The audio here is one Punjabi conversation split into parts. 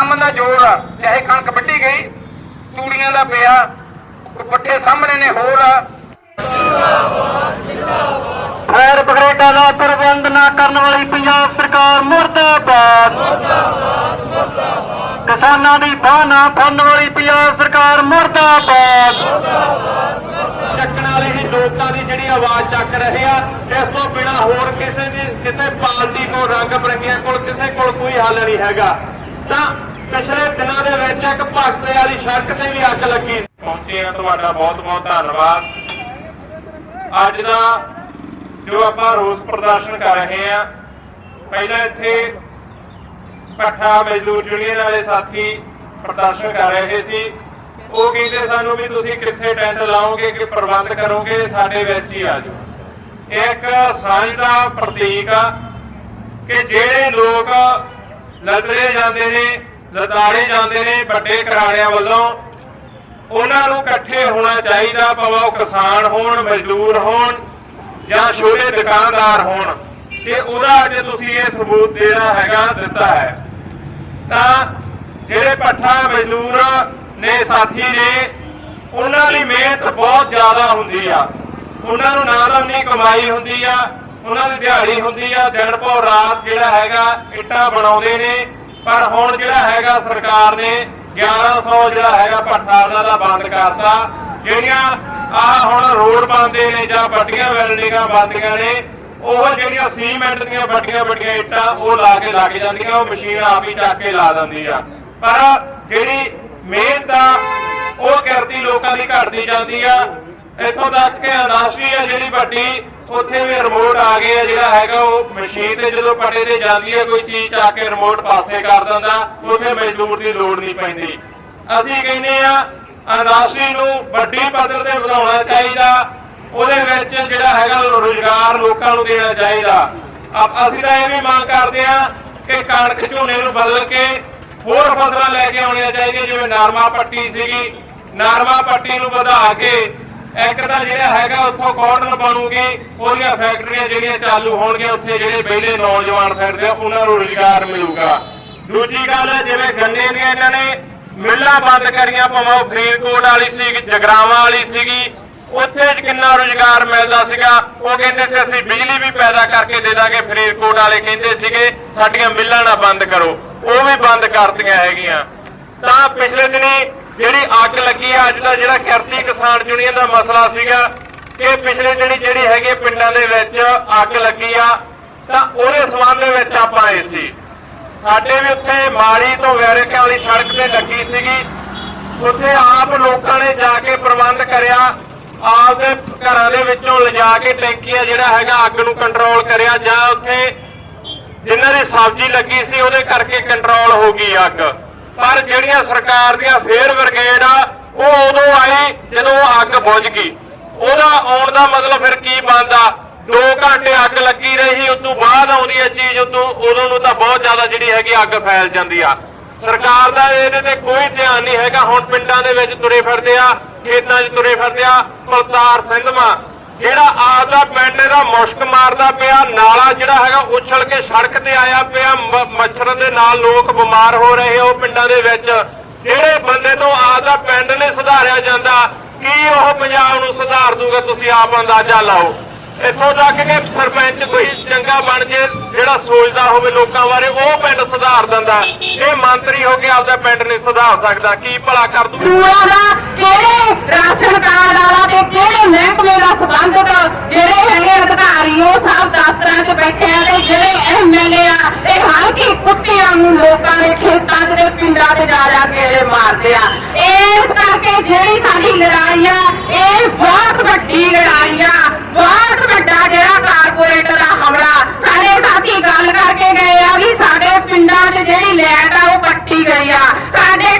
ਕੰਮ ਦਾ ਜ਼ੋਰ ਆ ਚਾਹੇ ਕਣਕ ਵੱਢੀ ਗਈ ਤੂੜੀਆਂ ਦਾ ਪਿਆ ਪੱਠੇ ਸਾਹਮਣੇ ਨੇ ਹੋਰ ਆ। ਫਾਇਰ ਬ੍ਰਿਗੇਡਾਂ ਦਾ ਪ੍ਰਬੰਧ ਨਾ ਕਰਨ ਵਾਲੀ ਪੰਜਾਬ ਸਰਕਾਰ ਮੁਰਦਾਬਾਦ। ਕਿਸਾਨਾਂ ਦੀ ਬਾਹ ਨਾ ਫੜਨ ਵਾਲੀ ਪੰਜਾਬ ਸਰਕਾਰ ਮੁਰਦਾਬਾਦ। ਚੱਕਣ ਵਾਲੇ ਹੀ ਲੋਕਾਂ ਦੀ ਜਿਹੜੀ ਆਵਾਜ਼ ਚੱਕ ਰਹੇ ਆ ਇਸ ਤੋਂ ਬਿਨਾ ਹੋਰ ਕਿਸੇ ਦੀ ਕਿਸੇ ਪਾਰਟੀ ਕੋਲ ਰੰਗ ਬਰੰਗੀਆਂ ਕੋਲ ਕਿਸੇ ਕੋਲ ਕੋਈ ਹੱਲ ਨਹੀਂ ਹੈਗਾ। ਤਾਂ ਪਿਛਲੇ ਦਿਨਾਂ ਦੇ ਵਿੱਚ ਇੱਕ ਭਗਤੇ ਵਾਲੀ ਸੜਕ ਤੇ ਵੀ ਅੱਗ ਲੱਗੀ। ਪਹੁੰਚੇ ਆ ਤੁਹਾਡਾ ਬਹੁਤ ਬਹੁਤ ਧੰਨਵਾਦ। ਅੱਜ ਦਾ ਜੋ ਆਪਾਂ ਰੋਸ ਪ੍ਰਦਰਸ਼ਨ ਕਰ ਰਹੇ ਆ ਪਹਿਲਾਂ ਇੱਥੇ ਪੱਠਾ ਮਜ਼ਦੂਰ ਯੂਨੀਅਨ ਵਾਲੇ ਸਾਥੀ ਪ੍ਰਦਰਸ਼ਨ ਕਰ ਰਹੇ ਸੀ। ਉਹ ਕਹਿੰਦੇ ਸਾਨੂੰ ਵੀ ਤੁਸੀਂ ਕਿੱਥੇ ਟੈਂਟ ਲਾਓਗੇ, ਕਿ ਪ੍ਰਬੰਧ ਕਰੋਗੇ, ਸਾਡੇ ਵਿੱਚ ਹੀ ਆ ਜਾਓ। ਇਹ ਇੱਕ ਸਾਂਝ ਦਾ ਪ੍ਰਤੀਕ ਆ ਕਿ ਜਿਹੜੇ ਲੋਕ ਲੜਦੇ ਜਾਂਦੇ ਨੇ ਲਤਾੜੇ ਜਾਂਦੇ ਨੇ ਵੱਡੇ ਘਰਾਣਿਆਂ ਵੱਲੋਂ। ਉਹਨਾਂ ਨੂੰ ਇਕੱਠੇ ਹੋਣਾ ਚਾਹੀਦਾ, ਭਾਵੇਂ ਉਹ ਕਿਸਾਨ ਹੋਣ, ਮਜ਼ਦੂਰ ਹੋਣ ਜਾਂ ਛੋਟੇ ਦੁਕਾਨਦਾਰ ਹੋਣ। ਕਿ ਉਹਦਾ ਅੱਜ ਤੁਸੀਂ ਇਹ ਸਬੂਤ ਦੇਣਾ ਹੈਗਾ, ਦਿੱਤਾ ਹੈ। ਤਾਂ ਜਿਹੜੇ ਪੱਠਾ ਮਜ਼ਦੂਰ ਨੇ, ਸਾਥੀ ਨੇ, ਉਹਨਾਂ ਦੀ ਮਿਹਨਤ ਬਹੁਤ ਜ਼ਿਆਦਾ ਹੁੰਦੀ ਆ। ਉਹਨਾਂ ਨੂੰ ਨਾ ਤਾਂ ਨਹੀਂ ਕਮਾਈ ਹੁੰਦੀ ਆ, ਉਹਨਾਂ ਦੀ ਦਿਹਾੜੀ ਹੁੰਦੀ ਆ। ਦਿਨ ਭਰ ਰਾਤ ਜਿਹੜਾ ਹੈਗਾ, ਇੱਟਾਂ ਬਣਾਉਂਦੇ ਨੇ। ਪਰ ਹੁਣ ਜਿਹੜਾ ਹੈਗਾ ਸਰਕਾਰ ਨੇ 1100 ਜਿਹੜਾ ਹੈਗਾ ਪੱਠਾ ਦਾ ਬੰਦ ਕਰਤਾ। ਜਿਹੜੀਆਂ ਆਹ ਹੁਣ ਰੋਡ ਬਣਦੇ ਨੇ ਜਾਂ ਵੱਡੀਆਂ ਵੈਲਡਿੰਗਾਂ ਬਣਦੀਆਂ ਨੇ, ਉਹ ਜਿਹੜੀਆਂ ਸੀਮੈਂਟ ਦੀਆਂ ਵੱਡੀਆਂ ਵੱਡੀਆਂ ਇੱਟਾਂ, ਉਹ ਲਾ ਕੇ ਲੱਗ ਜਾਂਦੀਆਂ, ਉਹ ਮਸ਼ੀਨ ਆਪ ਹੀ ਚੱਕ ਕੇ ਲਾ ਦਿੰਦੀ ਆ। ਪਰ ਜਿਹੜੀ ਮਿਹਨਤ ਆ, ਉਹ ਕਿਰਤੀ ਲੋਕਾਂ ਦੀ ਘਟਦੀ ਜਾਂਦੀ ਆ। ਇੱਥੋਂ ਤੱਕ ਕਿ ਰਾਸ਼ਟਰੀ ਆ ਜਿਹੜੀ ਵੱਡੀ ਉੱਥੇ ਵੀ ਰਿਮੋਟ ਆ ਗਏ ਜਿਹੜਾ ਹੈਗਾ ਉਹ ਮਸ਼ੀਨ ਤੇ ਜਦੋਂ ਪੱਟੇ ਤੇ ਜਾਂਦੀ ਹੈ ਕੋਈ ਚੀਜ਼ ਚਾ ਕੇ ਰਿਮੋਟ ਪਾਸੇ ਕਰ ਦਿੰਦਾ, ਉੱਥੇ ਮਜ਼ਦੂਰ ਦੀ ਲੋੜ ਨਹੀਂ ਪੈਂਦੀ। ਅਸੀਂ ਕਹਿੰਦੇ ਆ ਰਾਸ਼ਟਰੀ ਨੂੰ ਵੱਡੀ ਪੱਧਰ ਤੇ ਵਧਾਉਣਾ ਚਾਹੀਦਾ, ਉਹਦੇ ਵਿੱਚ ਜਿਹੜਾ ਹੈਗਾ ਰੋਜ਼ਗਾਰ ਲੋਕਾਂ ਨੂੰ ਦੇਣਾ ਚਾਹੀਦਾ। ਅਸੀਂ ਤਾਂ ਇਹ ਵੀ ਮੰਗ ਕਰਦੇ ਆ ਕਿ ਕਣਕ ਝੋਨੇ ਨੂੰ ਬਦਲ ਕੇ ਹੋਰ ਫਸਲਾਂ ਲੈ ਕੇ ਆਉਣੀਆਂ ਚਾਹੀਦੀਆਂ, ਜਿਵੇਂ ਨਾਰਮਾ ਪੱਟੀ ਸੀਗੀ। ਨਾਰਮਾ ਪੱਟੀ ਨੂੰ ਵਧਾ ਕੇ ਇੱਕ ਤਾਂ ਜਿਹੜਾ ਹੈਗਾ ਉੱਥੋਂ ਕਾਟਨ ਬਣੂਗੀ, ਉਹਦੀਆਂ ਫੈਕਟਰੀਆਂ ਜਿਹੜੀਆਂ ਚਾਲੂ ਹੋਣਗੀਆਂ, ਉੱਥੇ ਜਿਹੜੇ ਵਿਹਲੇ ਨੌਜਵਾਨ ਫਿਰਦੇ ਆ, ਉਹਨਾਂ ਨੂੰ ਰੋਜ਼ਗਾਰ ਮਿਲੂਗਾ। ਦੂਜੀ ਗੱਲ ਜਿਵੇਂ ਗੰਨੇ ਦੀਆਂ ਇਹਨਾਂ ਨੇ ਮਿੱਲਾਂ ਬੰਦ ਕਰੀਆਂ, ਭਾਵੇਂ ਉਹ ਫਰੀਦਕੋਟ ਵਾਲੀ ਸੀ ਜਗਰਾਵਾਂ ਵਾਲੀ ਸੀਗੀ, ਉੱਥੇ ਕਿੰਨਾ ਰੋਜ਼ਗਾਰ ਮਿਲਦਾ ਸੀਗਾ? ਉਹ ਕਹਿੰਦੇ ਸੀ, ਅਸੀਂ ਬਿਜਲੀ ਵੀ ਪੈਦਾ ਕਰਕੇ ਦੇ ਦਾਂਗੇ, ਫਰੀਦਕੋਟ ਵਾਲੇ ਕਹਿੰਦੇ ਸੀਗੇ, ਸਾਡੀਆਂ ਮਿੱਲਾਂ ਨਾ ਬੰਦ ਕਰੋ। ਉਹ ਵੀ ਬੰਦ ਕਰਤੀਆਂ ਹੈਗੀਆਂ। ਤਾਂ ਪਿਛਲੇ ਦਿਨੀ ਅੱਜ ਦਾ ਜਿਹੜਾ ਕਿਰਤੀ ਕਿਸਾਨ ਯੂਨੀਅਨ ਦਾ ਮਸਲਾ ਸੀਗਾ, ਕਿ ਪਿਛਲੇ ਦਿਨੀ ਜਿਹੜੀ ਹੈਗੀ ਪਿੰਡਾਂ ਦੇ ਵਿੱਚ ਅੱਗ ਲੱਗੀ ਆ, ਤਾਂ ਉਹਦੇ ਸਬੰਧ ਦੇ ਵਿੱਚ ਆਪਾਂ ਆਏ ਸੀ। ਸਾਡੇ ਵੀ ਉੱਥੇ ਮਾੜੀ ਤੋਂ ਵੈਰਕੇ ਵਾਲੀ ਸੜਕ ਤੇ ਲੱਗੀ ਸੀਗੀ। ਉੱਥੇ ਆਪ ਲੋਕਾਂ ਨੇ ਜਾ ਕੇ ਪ੍ਰਬੰਧ ਕਰਿਆ, ਆਪਦੇ ਘਰਾਂ ਦੇ ਵਿੱਚੋਂ ਲਿਜਾ ਕੇ ਟੈਂਕੀਆਂ ਜਿਹੜਾ ਹੈਗਾ ਅੱਗ ਨੂੰ ਕੰਟਰੋਲ ਕਰਿਆ, ਜਾਂ ਉੱਥੇ ਜਿਨ੍ਹਾਂ ਦੀ ਸਬਜ਼ੀ ਲੱਗੀ ਸੀ ਉਹਦੇ ਕਰਕੇ ਕੰਟਰੋਲ ਹੋ ਗਈ ਅੱਗ। ਪਰ ਜਿਹੜੀਆਂ ਸਰਕਾਰ ਦੀਆਂ ਫੇਰ ਬ੍ਰਿਗੇਡ ਆ ਉਹ ਉਦੋਂ ਆਈ ਜਦੋਂ ਅੱਗ ਬੁਝ ਗਈ। ਉਹਦਾ ਆਉਣ ਦਾ ਮਤਲਬ ਫਿਰ ਕੀ ਬਣਦਾ? 2 ਘੰਟੇ ਅੱਗ ਲੱਗੀ ਰਹੀ ਉਸ ਤੋਂ ਬਾਅਦ ਆਉਂਦੀ ਹੈ ਚੀਜ਼ ਉਦੋਂ ਉਦੋਂ ਨੂੰ ਤਾਂ ਬਹੁਤ ਜ਼ਿਆਦਾ ਜਿਹੜੀ ਹੈਗੀ ਅੱਗ ਫੈਲ ਜਾਂਦੀ ਆ। ਸਰਕਾਰ ਦਾ ਇਹਦੇ ਤੇ ਕੋਈ ਧਿਆਨ ਨਹੀਂ ਹੈਗਾ। ਹੁਣ ਪਿੰਡਾਂ ਦੇ ਵਿੱਚ ਤੁਰੇ ਫਿਰਦੇ ਆ, ਖੇਤਾਂ 'ਚ ਤੁਰੇ ਫਿਰਦੇ ਆ ਕੁਲਤਾਰ ਸਿੰਘਮਾ ਜਿਹੜਾ ਆਪਦਾ ਪਿੰਡ ਦਾ ਮੁਸ਼ਕ ਮਾਰਦਾ ਪਿਆ, ਨਾਲਾ ਜਿਹੜਾ ਹੈਗਾ ਉਛਲ ਕੇ ਸੜਕ ਤੇ ਆਇਆ ਪਿਆ, ਮ- ਮੱਛਰਾਂ ਦੇ ਨਾਲ ਲੋਕ ਬਿਮਾਰ ਹੋ ਰਹੇ ਆ ਉਹ ਪਿੰਡਾਂ ਦੇ ਵਿੱਚ। ਜਿਹੜੇ ਬੰਦੇ ਤੋਂ ਆਪਦਾ ਪਿੰਡ ਨੇ ਸੁਧਾਰਿਆ ਜਾਂਦਾ, ਕੀ ਉਹ ਪੰਜਾਬ ਨੂੰ ਸੁਧਾਰ ਦੂਗਾ, ਤੁਸੀਂ ਆਪ ਅੰਦਾਜ਼ਾ ਲਾਓ। ਇੱਥੋਂ ਤੱਕ ਕਿ ਸਰਪੰਚ ਕੋਈ ਚੰਗਾ ਬਣ ਜੇ, ਜਿਹੜਾ ਸੋਚਦਾ ਹੋਵੇ ਲੋਕਾਂ ਬਾਰੇ, ਉਹ ਪਿੰਡ ਸੁਧਾਰ ਦਿੰਦਾ। ਇਹ ਮੰਤਰੀ ਹੋ ਕੇ ਆਪਦਾ ਪਿੰਡ ਨਹੀਂ ਸੁਧਾਰ ਸਕਦਾ। ਕੀ ਭਲਾ ਕਰ ਦੂ? ਦੂਆ ਦਾ ਕਿਹੜੇ ਰਾਸ਼ਨ ਕਾਰਡ ਵਾਲਾ ਤੇ ਕਿਹੜੇ ਮਹਿਕਮੇ ਦਾ ਸੰਬੰਧਤ? ਜਿਹੜੇ ਹੈਗੇ ਅਧਿਕਾਰੀ, ਉਹ ਸਭ ਦਫ਼ਤਰਾਂ 'ਚ ਬੈਠੇ ਆ ਤੇ ਜਿਹੜੇ ਐਮਐਲਏ ਆ, ਇਹ ਹਲਕੀ ਕੁੱਤਿਆਂ ਨੂੰ ਲੋਕਾਂ ਦੇ ਖੇਤਾਂ 'ਚ ਤੇ ਪਿੰਡਾਂ 'ਚ ਜਾ ਜਾ ਕੇ ਮਾਰਦੇ ਆ। ਇਸ ਕਰਕੇ ਜਿਹੜੀ ਸਾਡੀ ਲੜਾਈ ਆ, ਇਹ ਬਹੁਤ ਵੱਡੀ ਲੜਾਈ ਆ ਬਹੁਤ ਵੱਡਾ ਜਿਹੜਾ ਕਾਰਪੋਰੇਟ ਦਾ ਹਮਲਾ। ਸਾਡੇ ਸਾਥੀ ਗੱਲ ਕਰਕੇ ਗਏ ਆ ਵੀ ਸਾਡੇ ਪਿੰਡਾਂ 'ਚ ਜਿਹੜੀ ਲੈਟ ਆ, ਉਹ ਪੱਟੀ ਗਈ ਆ। ਸਾਡੇ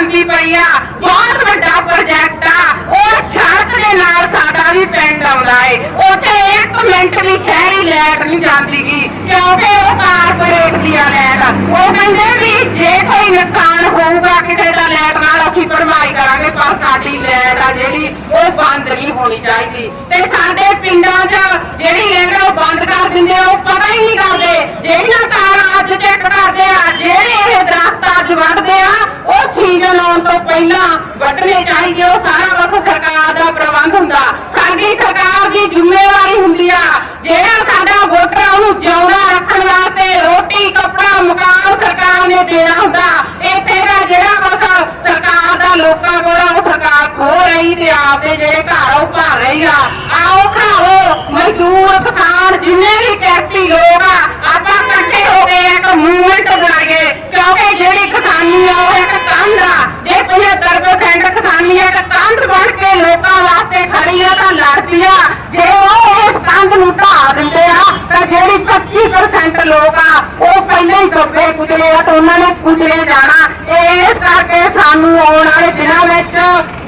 ਕੋਲ ਪਈ ਆ। ਬਹੁਤ ਵੱਡਾ ਪ੍ਰੋਜੈਕਟ ਆ। ਉਹ ਸੜਕ ਦੇ ਨਾਲ ਸਾਡਾ ਵੀ ਪਿੰਡ ਆਉਂਦਾ ਏ। ਉੱਥੇ ਇੱਕ ਮਿੰਟ ਦੀ ਸ਼ਹਿਰੀ ਲੈਟ ਨਹੀਂ ਜਾਂਦੀਗੀ ਕਿਉਂਕਿ ਉਹ ਕਾਰਪੋਰੇਟ ਦੀ ਆ। ਲੈਟ ਉਹ ਕਹਿੰਦੇ ਵੀ ਜੇ ਕੋਈ ਨੁਕਸਾਨ ਹੋਊਗਾ ਕਿਸੇ ਦਾ ਲੈਟ ਨਾਲ ਅਸੀਂ ਭਰਮਾਈ ਕਰਾਂਗੇ, ਪਰ ਸਾਡੀ ਲੈਟ ਆ ਜਿਹੜੀ, ਉਹ ਬੰਦ ਨਹੀਂ ਹੋਣੀ ਚਾਹੀਦੀ। ਤੇ ਸਾਡੇ ਪਿੰਡਾਂ 'ਚ ਜਿਹੜੀ ਲੈਟ ਉਹ ਬੰਦ ਕਰ ਦਿੰਦੇ ਆ, ਉਹ ਪਤਾ ਹੀ ਨਹੀਂ ਕਰਦੇ। ਜਿਹੜੀਆਂ ਤਾਰਾਂ ਅੱਜ ਚੈੱਕ ਕਰਦੇ ਆ, ਜਿਹੜੇ ਇਹ ਦਰੱਖਤ ਅੱਜ ਵੱਢਦੇ ਆ, ਉਹ ਜੇ ਪਹਿਲਾਂ ਵੱਢਣੇ ਚਾਹੀਦੇ ਉਹ ਸਾਰਾ ਕੁਝ ਸਰਕਾਰ ਦਾ ਪ੍ਰਬੰਧ ਹੁੰਦਾ। ਸਾਡੀ ਸਰਕਾਰ ਦੀ ਜ਼ਿੰਮੇਵਾਰੀ ਹੁੰਦੀ ਆ ਜਿਹੜਾ ਸਾਡਾ ਵੋਟਰ ਆ, ਉਹਨੂੰ ਜਿਉਂਦਾ ਰੱਖਣ ਵਾਸਤੇ ਰੋਟੀ ਕੱਪੜਾ ਮਕਾਨ ਸਰਕਾਰ ਨੇ ਦੇਣਾ ਹੁੰਦਾ ਇੱਥੇ ਦਾ ਜਿਹੜਾ ਕੁਝ ਸਰਕਾਰ ਦਾ ਲੋਕਾਂ ਕੋਲ ਉਹ ਸਰਕਾਰ ਖੋ ਰਹੀ ਤੇ ਆਪਦੇ ਜਿਹੜੇ ਘਰ ਉਹ ਭਰ ਰਹੀ ਆ। ਆਓ ਭਰਾਵੋ ਮਜ਼ਦੂਰ ਕਿਸਾਨ ਜਿੰਨੇ ਵੀ ਕਿਰਤੀ ਲੋਕ ਆ ਆਪਾਂ ਇਕੱਠੇ ਹੋ ਕੇ ਇੱਕ ਮੂਵਮੈਂਟ ਬਣਾਈਏ। ਕਿਉਂਕਿ ਜਿਹੜੀ ਕਿਸਾਨੀ ਆ, ਉਹ ਇੱਕ ਕੰਧ ਆ। ਜੇ 75% ਕਿਸਾਨੀ ਇੱਕ ਕੰਧ ਬਣ ਕੇ ਲੋਕਾਂ ਵਾਸਤੇ ਖੜੀ ਆ, ਤਾਂ ਲੜਦੀ ਆ। ਜੇ ਉਹ ਇਸ ਕੰਧ ਨੂੰ ਢਾਹ ਦਿੰਦੇ ਆ, ਤਾਂ ਜਿਹੜੀ 25% ਲੋਕ ਆ, ਉਹ ਪਹਿਲਾਂ ਹੀ ਦੱਬੇ ਕੁਚਲੇ ਆ, ਤਾਂ ਉਹਨਾਂ ਨੇ ਕੁਚਲੇ ਜਾਣਾ। ਇਸ ਕਰਕੇ ਸਾਨੂੰ ਆਉਣ ਵਾਲੇ ਦਿਨਾਂ ਵਿੱਚ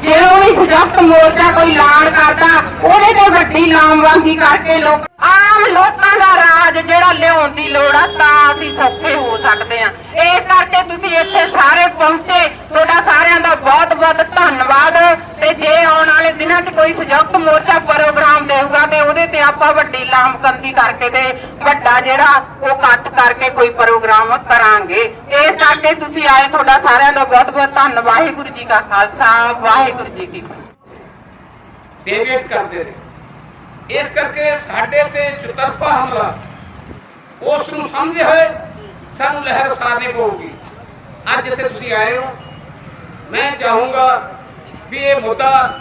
ਜੇ ਉਹ ਵੀ ਸੰਯੁਕਤ ਮੋਰਚਾ ਕੋਈ ਐਲਾਨ ਕਰਦਾ, ਉਹਦੇ ਤੇ ਵੱਡੀ ਲਾਮਬੰਦੀ ਕਰਕੇ ਲੋਕ ਆਮ ਲੋਕਾਂ ਦਾ ਰਾਜ ਜਿਹੜਾ ਲਿਆਉਣ ਦੀ ਲੋੜ ਆ, ਤਾਂ ਅਸੀਂ ਸੌਖੇ ਹੋ ਸਕਦੇ ਆ ਇਸ ਕਰਕੇ ਤੁਸੀਂ ਇੱਥੇ ਸਾਰੇ ਪਹੁੰਚੇ। ਤੁਹਾਡਾ ਸਾਰਿਆਂ ਦਾ ਬਹੁਤ ਬਹੁਤ ਧੰਨਵਾਦ। ਤੇ ਜੇ ਆਉਣ ਵਾਲੇ ਦਿਨਾਂ 'ਚ ਕੋਈ ਸੰਯੁਕਤ ਮੋਰਚਾ ਪ੍ਰੋਗਰਾਮ ਦੇਊਗਾ, ਤੇ ਉਹਦੇ ਤੇ ਆਪਾਂ ਵੱਡੀ ਲਾਮਕੰਦੀ ਕਰਕੇ ਤੇ ਵੱਡਾ ਜਿਹੜਾ ਉਹ ਇਕੱਠ ਕਰਕੇ ਕੋਈ ਪ੍ਰੋਗਰਾਮ ਕਰਾਂਗੇ। ਇਸ ਕਰਕੇ ਤੁਸੀਂ ਆਏ, ਤੁਹਾਡਾ ਸਾਰਿਆਂ ਦਾ ਬਹੁਤ ਬਹੁਤ ਧੰਨਵਾਦ। ਵਾਹਿਗੁਰੂ ਜੀ ਕਾ ਖਾਲਸਾ, ਵਾਹਿਗੁਰੂ ਜੀ ਕੀ ਫਤਿਹ। ਡੇਵਿਡ ਕਰਦੇ ਨੇ ਇਸ ਕਰਕੇ ਸਾਡੇ ਤੇ ਚੁਤਰਫਾ ਹਮਲਾ। ਉਸ ਨੂੰ ਸਮਝਦੇ ਹੋਏ ਸਾਨੂੰ ਲਹਿਰ ਉਸਾਰਨੀ ਪਊਗੀ। ਅੱਜ ਇੱਥੇ ਤੁਸੀਂ ਆਏ ਹੋ। ਮੈਂ ਚਾਹੂੰਗਾ ਵੀ ਇਹ ਮੁੱਦਾ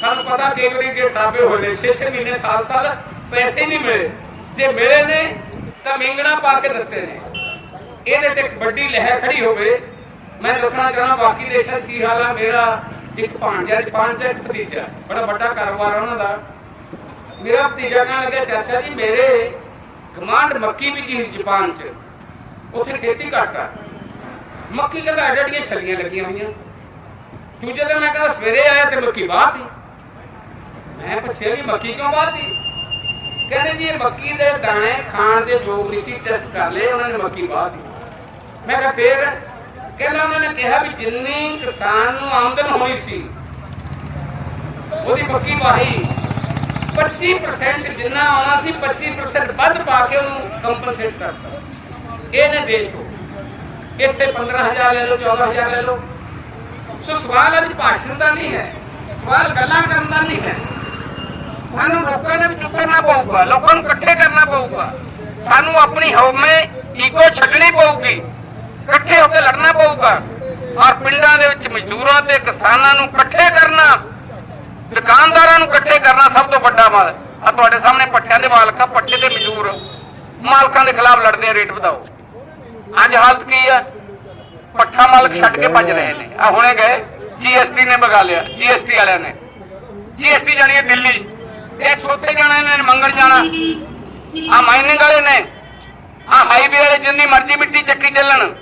ਸਾਨੂੰ ਪਤਾ ਕਈ ਦੇ ਖਰਾਬੇ ਹੋਏ ਨੇ 6-6 ਮਹੀਨੇ ਸਾਲ ਸਾਲ ਪੈਸੇ ਨਹੀਂ ਮਿਲੇ। ਜੇ ਮਿਲੇ ਨੇ, ਤਾਂ ਮਿੰਗਣਾ ਪਾ ਕੇ ਦਿੱਤੇ ਨੇ। ਇਹਦੇ ਤੇ ਇੱਕ ਵੱਡੀ ਲਹਿਰ ਖੜੀ ਹੋਵੇ। ਮੈਂ ਦੱਸਣਾ ਚਾਹਣਾ ਬਾਕੀ ਦੇਸ਼ਾਂ 'ਚ ਕੀ ਹਾਲ ਆ? ਮੇਰਾ ਇੱਕ ਭਾਂਜਾ ਪੰਜ ਭਤੀਜਾ। ਬੜਾ ਵੱਡਾ ਕਾਰੋਬਾਰ ਉਹਨਾਂ ਦਾ। ਮੇਰਾ ਭਤੀਜਾ ਕਹਿਣ ਲੱਗਿਆ ਚਾਚਾ ਜੀ, ਮੇਰੇ ਕਮਾਂਡ ਮੱਕੀ ਵੀ ਜੀ, ਜਾਪਾਨ 'ਚ। ਉੱਥੇ ਖੇਤੀ ਘੱਟ ਆ। ਮੱਕੀ ਕਹਿੰਦਾ ਐਡੜੀਆਂ ਛਲੀਆਂ ਲੱਗੀਆਂ ਹੋਈਆਂ। ਦੂਜੇ ਦਿਨ ਮੈਂ ਕਹਿੰਦਾ, ਸਵੇਰੇ ਆਇਆ ਤੇ ਮੱਕੀ ਬਾਹਤੀ ਮੈਂ ਪੁੱਛਿਆ ਵੀ ਮੱਕੀ ਕਿਉਂ ਬਾਹਤੀ ਕਹਿੰਦੇ ਜੀ, ਇਹ ਮੱਕੀ ਦੇ ਦਾਣੇ ਖਾਣ ਦੇ ਯੋਗ ਨਹੀਂ ਸੀ ਟੈਸਟ ਕਰ ਲਏ, ਉਹਨਾਂ ਨੇ ਮੱਕੀ ਬਾਹਤੀ ਮੈਂ ਕਿਹਾ, ਫੇਰ ਕਹਿੰਦਾ ਉਹਨਾਂ ਨੇ ਕਿਹਾ ਵੀ ਜਿੰਨੀ ਕਿਸਾਨ ਨੂੰ ਆਮਦਨ ਹੋਈ ਸੀ, ਉਹਦੀ ਮੱਕੀ ਵਾਹੀ 25% ਜਿੰਨਾ ਆਉਣਾ ਸੀ 25% ਵੱਧ ਪਾ ਕੇ ਉਹਨੂੰ ਕੰਪਨਸੇਟ ਕਰਤਾ। ਇਹ ਨੇ ਦੇਸ਼ ਹੋ ਇੱਥੇ 15000 ਲੈ ਲਓ 14000 ਲੈ ਲਓ। ਸੋ ਸਵਾਲ ਅੱਜ ਭਾਸ਼ਣ ਦਾ ਨਹੀਂ ਹੈ, ਸਵਾਲ ਗੱਲਾਂ ਕਰਨ ਦਾ ਨਹੀਂ ਹੈ। ਸਾਨੂੰ ਲੋਕਾਂ ਨੇ ਚੁੱਪ ਪਊਗਾ? ਲੋਕਾਂ ਨੂੰ ਇਕੱਠੇ ਕਰਨਾ ਪਊਗਾ। ਸਾਨੂੰ ਆਪਣੀ ਹਉਮੈ ਈਗੋ ਛੱਡਣੀ ਪਊਗੀ। ਇਕੱਠੇ ਹੋ ਕੇ ਲੜਨਾ ਪਊਗਾ। ਔਰ ਪਿੰਡਾਂ ਦੇ ਵਿੱਚ ਮਜ਼ਦੂਰਾਂ ਤੇ ਕਿਸਾਨਾਂ ਨੂੰ ਇਕੱਠੇ ਕਰਨਾ, ਦੁਕਾਨਦਾਰਾਂ ਨੂੰ ਇਕੱਠੇ ਕਰਨਾ ਸਭ ਤੋਂ ਵੱਡਾ ਮਾਲ ਆ ਤੁਹਾਡੇ ਸਾਹਮਣੇ ਪੱਠਿਆਂ ਦੇ ਮਾਲਕ ਆ ਪੱਠੇ ਦੇ ਮਜ਼ਦੂਰ। ਮਾਲਕਾਂ ਦੇ ਖਿਲਾਫ ਲੜਦੇ ਆ, ਰੇਟ ਵਧਾਓ। ਅੱਜ ਹਾਲਤ ਕੀ ਆ? ਪੱਠਾ ਮਾਲਕ ਛੱਡ ਕੇ ਭੱਜ ਰਹੇ ਨੇ। ਆ ਹੁਣੇ ਗਏ ਜੀਐਸਟੀ ਨੇ ਬਗਾ ਲਿਆ ਜੀਐਸਟੀ ਵਾਲਿਆਂ ਨੇ। ਜੀਐਸਟੀ ਜਾਣੀ ਹੈ ਦਿੱਲੀ। ਇਹ ਸੋਤੇ ਜਾਣਾ, ਇਹਨਾਂ ਨੇ ਮੰਗਣ ਜਾਣਾ। ਆ ਮਾਈਨਿੰਗ ਵਾਲੇ ਨੇ। ਆ ਹਾਈਵੇ ਵਾਲੇ, ਜਿੰਨੀ ਮਰਜ਼ੀ ਮਿੱਟੀ ਚੱਕੀ ਚੱਲਣ।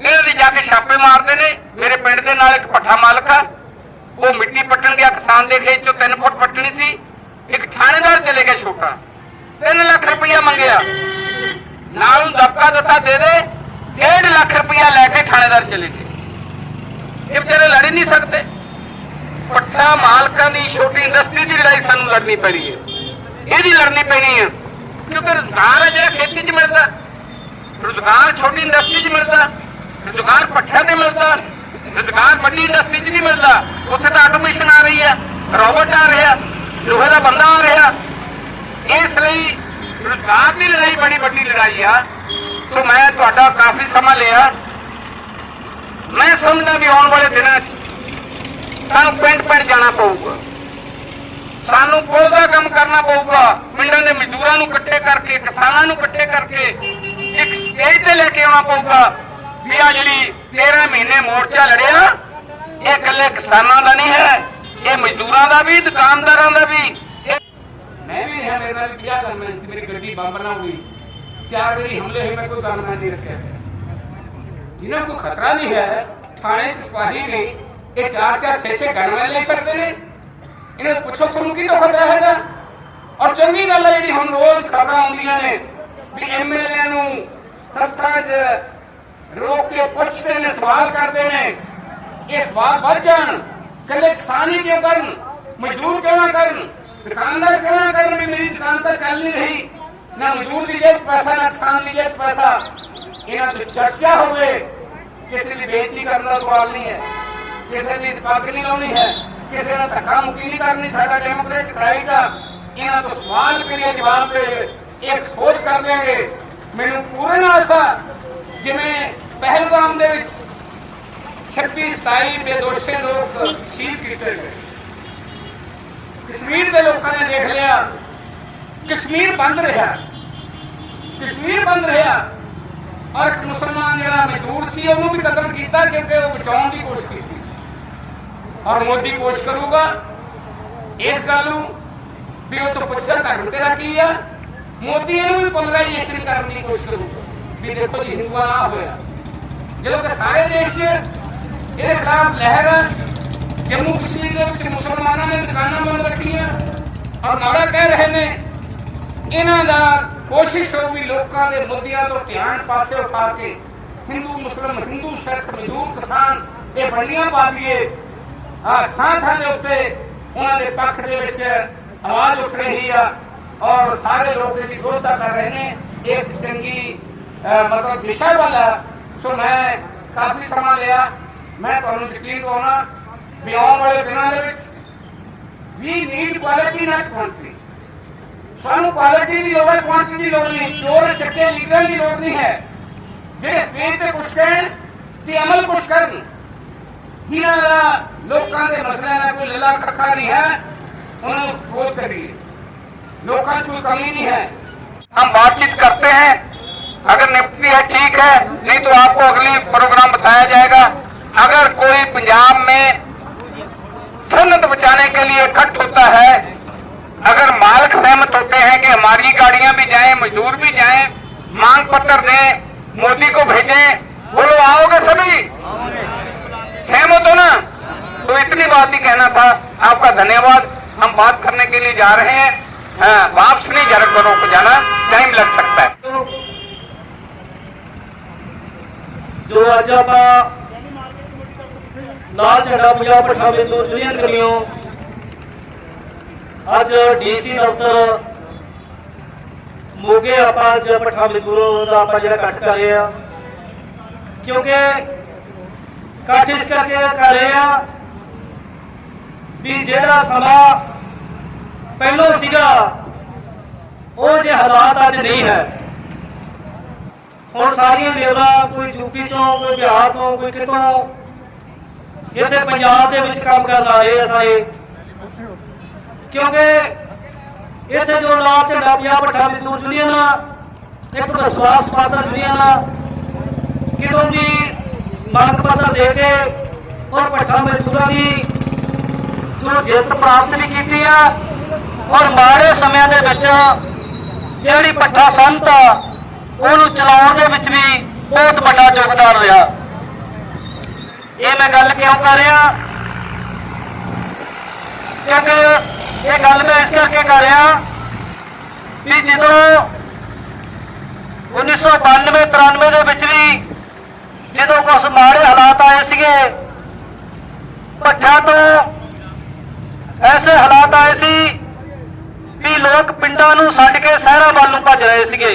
ਇਹਨਾਂ ਦੇ ਜਾ ਕੇ ਛਾਪੇ ਮਾਰਦੇ ਨੇ। ਮੇਰੇ ਪਿੰਡ ਦੇ ਨਾਲ ਇੱਕ ਪੱਠਾ ਮਾਲਕ ਆ। ਉਹ ਮਿੱਟੀ ਪੱਟਣ ਗਿਆ ਕਿਸਾਨ ਦੇ ਖੇਤ ਚੋਂ 3 ਫੁੱਟ ਪੱਟਣੀ ਸੀ। ਇੱਕ ਥਾਣੇਦਾਰ ਚਲੇ ਗਿਆ ਛੋਟਾ। 3 ਲੱਖ ਰੁਪਇਆ ਮੰਗਿਆ। ਨਾਲ ਨੂੰ ਦਬਕਾ ਦਿੱਤਾ ਦੇ ਦੇ। 1.5 ਲੱਖ ਰੁਪਇਆ ਲੈ ਕੇ ਥਾਣੇਦਾਰ ਚਲੇ ਗਏ। ਇਹ ਵਿਚਾਰੇ ਲੜ ਨਹੀਂ ਸਕਦੇ। ਪੱਠਾ ਮਾਲਕਾਂ ਦੀ ਛੋਟੀ ਇੰਡਸਟਰੀ ਦੀ ਲੜਾਈ ਸਾਨੂੰ ਲੜਨੀ ਪੈਣੀ ਹੈ। ਇਹਦੀ ਲੜਨੀ ਪੈਣੀ ਹੈ। ਕਿਉਂਕਿ ਰੁਜ਼ਗਾਰ ਹੈ ਜਿਹੜਾ ਖੇਤੀ 'ਚ ਮਿਲਦਾ। ਰੁਜ਼ਗਾਰ ਛੋਟੀ ਇੰਡਸਟਰੀ 'ਚ ਮਿਲਦਾ। ਰੁਜ਼ਗਾਰ ਪੱਠਿਆਂ ਤੇ ਮਿਲਦਾ, ਰੁਜ਼ਗਾਰ ਵੱਡੀ ਇੰਡਸਟਰੀ 'ਚ ਨਹੀਂ ਮਿਲਦਾ, ਉੱਥੇ ਤਾਂ ਆਟੋਮੇਸ਼ਨ ਆ ਰਹੀ ਹੈ ਰੋਬੋਟ ਆ ਰਿਹਾ, ਲੋਹੇ ਦਾ ਬੰਦਾ ਆ ਰਿਹਾ। ਇਸ ਲਈ ਰੁਜ਼ਗਾਰ ਦੀ ਲੜਾਈ ਬੜੀ ਵੱਡੀ ਲੜਾਈ ਆ। ਸੋ ਮੈਂ ਤੁਹਾਡਾ ਕਾਫੀ ਸਮਾਂ ਲਿਆ। ਮੈਂ ਸਮਝਦਾ ਵੀ ਆਉਣ ਵਾਲੇ ਦਿਨਾਂ 'ਚ ਸਾਨੂੰ ਪਿੰਡ ਪਿੰਡ ਜਾਣਾ ਪਊਗਾ। ਸਾਨੂੰ ਪੁੱਲ ਦਾ ਕੰਮ ਕਰਨਾ ਪਊਗਾ, ਪਿੰਡਾਂ ਦੇ ਮਜ਼ਦੂਰਾਂ ਨੂੰ ਇਕੱਠੇ ਕਰਕੇ, ਕਿਸਾਨਾਂ ਨੂੰ ਇਕੱਠੇ ਕਰਕੇ ਇੱਕ ਸਟੇਜ ਤੇ ਲੈ ਕੇ ਆਉਣਾ ਪਊਗਾ। ਵੀ ਆ ਜਿਹੜੀ 13 ਮਹੀਨੇ ਮੋਰਚਾ ਲੜਿਆ, ਇਹ ਇਕੱਲੇ ਕਿਸਾਨਾਂ ਦਾ ਨਹੀਂ ਹੈ, ਇਹ ਮਜ਼ਦੂਰਾਂ ਦਾ ਵੀ, ਦੁਕਾਨਦਾਰਾਂ ਦਾ ਵੀ। ਮੈਂ ਵੀ ਹੈ, ਮੇਰੇ ਨਾਲ ਵਿਆਹ ਕਰਨਾ ਸੀ, ਮੇਰੀ ਗੱਡੀ ਬੰਬ ਨਾ ਹੋਈ। ਚਾਰ ਵਾਰੀ ਹਮਲੇ ਹੋਏ, ਮੈਂ ਕੋਈ ਕੰਮ ਨਹੀਂ ਰੱਖਿਆ। ਜਿਨ੍ਹਾਂ ਕੋ ਖਤਰਾ ਨਹੀਂ ਹੈ, ਥਾਣੇ ਸਿਪਾਹੀ ਨੇ ਇਹ ਚਾਰ ਚਾਰ ਛੇ ਛੇ ਗਨ ਵਾਲੇ ਫਿਰਦੇ ਨੇ। ਇਹਨਾਂ ਨੂੰ ਪੁੱਛੋ, ਤੁਹਾਨੂੰ ਕੀ ਤੋਂ ਖਤਰਾ ਹੈਗਾ? ਔਰ ਚੰਗੀ ਗੱਲ ਹੈ ਜਿਹੜੀ ਹੁਣ ਰੋਜ਼ ਖਬਰਾਂ ਆਉਂਦੀਆਂ ਨੇ, ਵੀ ਐਮਐਲਏ ਨੂੰ ਸੱਥਾਂ 'ਚ ਰੋਕ ਕੇ ਪੁੱਛਦੇ ਨੇ, ਸਵਾਲ ਕਰਦੇ ਨੇ। ਇਹ ਸਵਾਲ ਵੱਧ ਜਾਣ ਕੱਲੇ ਕਿਸਾਨ ਕਿਉਂ ਕਰਨ? ਮਜ਼ਦੂਰ ਕਿਉਂ ਨਾ ਕਰਨ? ਦੁਕਾਨਦਾਰ ਕਿਉਂ ਨਾ ਕਰਨ ਵੀ ਮੇਰੀ ਦੁਕਾਨ ਤਾਂ ਚੱਲ ਨਹੀਂ ਰਹੀ? ਨਾ ਮਜ਼ਦੂਰ ਦੀ ਜੇਬ ਪੈਸਾ, ਨਾ ਕਿਸਾਨ ਦੀ ਜੇਬ ਪੈਸਾ। ਇਹਨਾਂ ਤੋਂ ਚਰਚਾ ਹੋਵੇ, ਕਿਸੇ ਦੀ ਬੇਇੱਜ਼ਤੀ ਕਰਨ ਦਾ ਸਵਾਲ ਨਹੀਂ ਹੈ। ਕਿਸੇ ਦੀ ਪੱਗ ਨਹੀਂ ਲਾਉਣੀ ਹੈ। ਕਿਸੇ ਨਾਲ ਧੱਕਾ ਮੁੱਕੀ ਨਹੀਂ ਕਰਨੀ, ਸਾਡਾ ਡੈਮੋਕ੍ਰੇਟਿਕ ਰਾਈਟ ਆ। ਇਹਨਾਂ ਤੋਂ ਸਵਾਲ ਕਰੀਏ ਜਵਾਬ ਦੇ, ਇੱਕ ਖੋਜ ਕਰ ਦਿਆਂਗੇ। ਮੈਨੂੰ ਪੂਰਨ ਆਸਾ ਜਿਵੇਂ ਪਹਿਲਗਾਮ ਦੇ ਵਿੱਚ 26 27 ਬੇਦੋਸ਼ੇ ਲੋਕ ਸ਼ਹੀਦ ਕੀਤੇ ਗਏ। ਕਸ਼ਮੀਰ ਦੇ ਲੋਕਾਂ ਨੇ ਦੇਖ ਲਿਆ, ਕਸ਼ਮੀਰ ਬੰਦ ਰਿਹਾ। ਕਸ਼ਮੀਰ ਬੰਦ ਰਿਹਾ ਔਰ ਇੱਕ ਮੁਸਲਮਾਨ ਜਿਹੜਾ ਮਜ਼ਦੂਰ ਸੀ, ਉਹਨੂੰ ਵੀ ਕਤਲ ਕੀਤਾ ਕਿਉਂਕਿ ਉਹ ਬਚਾਉਣ ਦੀ ਕੋਸ਼ਿਸ਼ ਕੀਤੀ। ਔਰ ਮੋਦੀ ਕੋਸ਼ਿਸ਼ ਕਰੂਗਾ ਇਸ ਗੱਲ ਨੂੰ ਵੀ ਉਹ ਤੋਂ ਪੁੱਛਦਾ ਧਰਮ ਤੇਰਾ ਕੀ ਆ? ਮੋਦੀ ਇਹਨੂੰ ਵੀ ਪੋਲਰਾਈਜੇਸ਼ਨ ਕਰਨ ਦੀ ਕੋਸ਼ਿਸ਼ ਕਰੂਗਾ। ਵੀ ਦੇਖੋ ਜੀ, ਹਿੰਦੂਆਂ ਆ ਹੋਇਆ। ਜਦੋਂ ਕਿ ਸਾਰੇ ਦੇਸ਼ 'ਚ ਇਹਦੇ ਖਿਲਾਫ ਲਹਿਰ ਜੰਮੂ ਕਸ਼ਮੀਰ ਦੇ ਵਿੱਚ ਮੁਸਲਮਾਨਾਂ ਨੇ ਦੁਕਾਨਾਂ ਬੰਦ ਰੱਖੀਆਂ ਔਰ ਮਾੜਾ ਕਹਿ ਰਹੇ ਨੇ, ਇਹਨਾਂ ਦਾ ਕੋਸ਼ਿਸ਼ ਹੋ ਵੀ ਲੋਕਾਂ ਦੇ ਮੁੱਦਿਆਂ ਤੋਂ ਧਿਆਨ ਪਾਸੇ ਉਠਾ ਕੇ ਹਿੰਦੂ, ਮੁਸਲਮ, ਹਿੰਦੂ, ਸਿੱਖ, ਮਜ਼ਦੂਰ, ਕਿਸਾਨ ਇਹ ਬੰਦੀਆਂ ਪਾ ਦਈਏ। ਆ ਥਾਂ ਥਾਂ ਦੇ ਉੱਤੇ ਉਹਨਾਂ ਦੇ ਪੱਖ ਦੇ ਵਿੱਚ ਆਵਾਜ਼ ਉੱਠ ਰਹੀ ਆ ਔਰ ਸਾਰੇ ਲੋਕ ਇਸ ਵਿਰੋਧਤਾ ਕਰ ਰਹੇ ਨੇ। ਇੱਕ ਚੰਗੀ ਮਤਲਬ ਦਿਸ਼ਾ ਵਾਲਾ ਸੋ ਮੈਂ ਕਾਫੀ ਸਮਾਂ ਲਿਆ ਮੈਂ ਤੁਹਾਨੂੰ ਯਕੀਨ ਦਿਵਾਉਣਾ ਵੀ ਆਉਣ ਵਾਲੇ ਦਿਨਾਂ ਦੇ ਵਿੱਚ ਵੀ ਨੀਡ ਕੁਆਲਿਟੀ ਨਾਟ ਕੁਆਂਟੀਟੀ ਸਾਨੂੰ ਕੁਆਲਿਟੀ ਦੀ ਲੋੜ ਹੈ ਕੁਆਂਟੀਟੀ ਦੀ ਲੋੜ ਨਹੀਂ ਚੋਰ ਚੱਕੇ ਲੀਡਰਾਂ ਦੀ ਲੋੜ ਨਹੀਂ ਹੈ ਜਿਹੜੇ ਸਟੇਜ ਤੇ ਕੁਛ ਕਹਿਣ ਤੇ ਅਮਲ ਕੁਛ ਕਰਨ ਜਿਨ੍ਹਾਂ ਦਾ ਲੋਕਾਂ ਦੇ ਮਸਲਿਆਂ ਦਾ ਕੋਈ ਲੱਲਾ ਖੱਖਾ ਨਹੀਂ ਹੈ ਉਹਨਾਂ ਨੂੰ ਖੋਜ ਕਰੀਏ ਲੋਕਾਂ 'ਚ ਕੋਈ ਕਮੀ ਨਹੀਂ ਹੈ हम बातचीत करते हैं अगर निपटती है ठीक है। नहीं तो आपको अगली प्रोग्राम बताया जाएगा। अगर कोई पंजाब में सन्नत बचाने के लिए इकट्ठ होता है अगर मालिक सहमत होते हैं कि हमारी गाड़ियाँ भी जाएँ मजदूर भी जाएँ मांग पत्र दें मोदी को भेजें बोलो आओगे सभी? सहमत हो ना? तो इतनी बात ही कहना था। आपका धन्यवाद। हम बात करने के लिए जा रहे हैं। हाँ, वापस नहीं जरकरों को जाना। टाइम लग सकता है। ਜੋ ਅੱਜ ਆਪਾਂ ਲਾਲ ਝੰਡਾ ਪੰਜਾਬ ਪਠਾਵੇ ਤੋਂ ਯੂਨੀਅਨ ਕਰੀਓ ਅੱਜ ਡੀਸੀ ਦਫ਼ਤਰ ਮੋਗੇ ਆਪਾਂ ਅੱਜ ਪਠਾਵੇ ਦੂਰੋਂ ਦਾ ਆਪਾਂ ਜਿਹੜਾ ਇਕੱਠ ਕਰ ਰਹੇ ਆ ਕਿਉਂਕਿ ਇਕੱਠ ਇਸ ਕਰਕੇ ਕਰ ਰਹੇ ਆ ਵੀ ਜਿਹੜਾ ਸਮਾਂ ਪਹਿਲੋਂ ਸੀਗਾ, ਉਹ ਜੇ ਹਾਲਾਤ ਅੱਜ ਨਹੀਂ ਹੈ। ਹੁਣ ਸਾਰੀਆਂ ਲੇਬਰਾਂ ਕੋਈ ਯੂਪੀ ਚੋਂ, ਕੋਈ ਬਿਹਾਰ ਤੋਂ, ਕੋਈ ਕਿਤੋਂ ਇੱਥੇ ਪੰਜਾਬ ਦੇ ਵਿੱਚ ਕੰਮ ਕਰਨ ਆ ਰਹੇ ਆ ਸਾਰੇ। ਕਿਉਂਕਿ ਇੱਥੇ ਜੋ ਲਾਲ ਝੰਡਾ ਪੰਜਾਬ ਭੱਠਾ ਮਜ਼ਦੂਰ ਯੂਨੀਅਨ ਆ, ਇੱਕ ਵਿਸ਼ਵਾਸ ਪਾਤਰ ਯੂਨੀਅਨ ਆ, ਕਿਦੋਂ ਵੀ ਮੰਗ ਪੱਤਰ ਦੇ ਕੇ ਔਰ ਭੱਠਾ ਮਜ਼ਦੂਰਾਂ ਦੀ ਜੋ ਜਿੱਤ ਪ੍ਰਾਪਤ ਵੀ ਕੀਤੀ ਆ, ਔਰ ਮਾੜੇ ਸਮਿਆਂ ਦੇ ਵਿੱਚ ਜਿਹੜੀ ਭੱਠਾ ਸੰਤ ਆ ਉਹਨੂੰ ਚਲਾਉਣ ਦੇ ਵਿੱਚ ਵੀ ਬਹੁਤ ਵੱਡਾ ਯੋਗਦਾਨ ਰਿਹਾ। ਇਹ ਮੈਂ ਗੱਲ ਕਿਉਂ ਕਰ ਰਿਹਾ? ਕਿਉਂਕਿ ਇਹ ਗੱਲ ਮੈਂ ਇਸ ਕਰਕੇ ਕਰ ਰਿਹਾ ਵੀ ਜਦੋਂ 1992 93 ਦੇ ਵਿੱਚ ਵੀ ਜਦੋਂ ਕੁਝ ਮਾੜੇ ਹਾਲਾਤ ਆਏ ਸੀਗੇ, ਭੱਠਾ ਤੋਂ ਐਸੇ ਹਾਲਾਤ ਆਏ ਸੀ ਵੀ ਲੋਕ ਪਿੰਡਾਂ ਨੂੰ ਛੱਡ ਕੇ ਸ਼ਹਿਰਾਂ ਵੱਲ ਨੂੰ ਭੱਜ ਰਹੇ ਸੀਗੇ।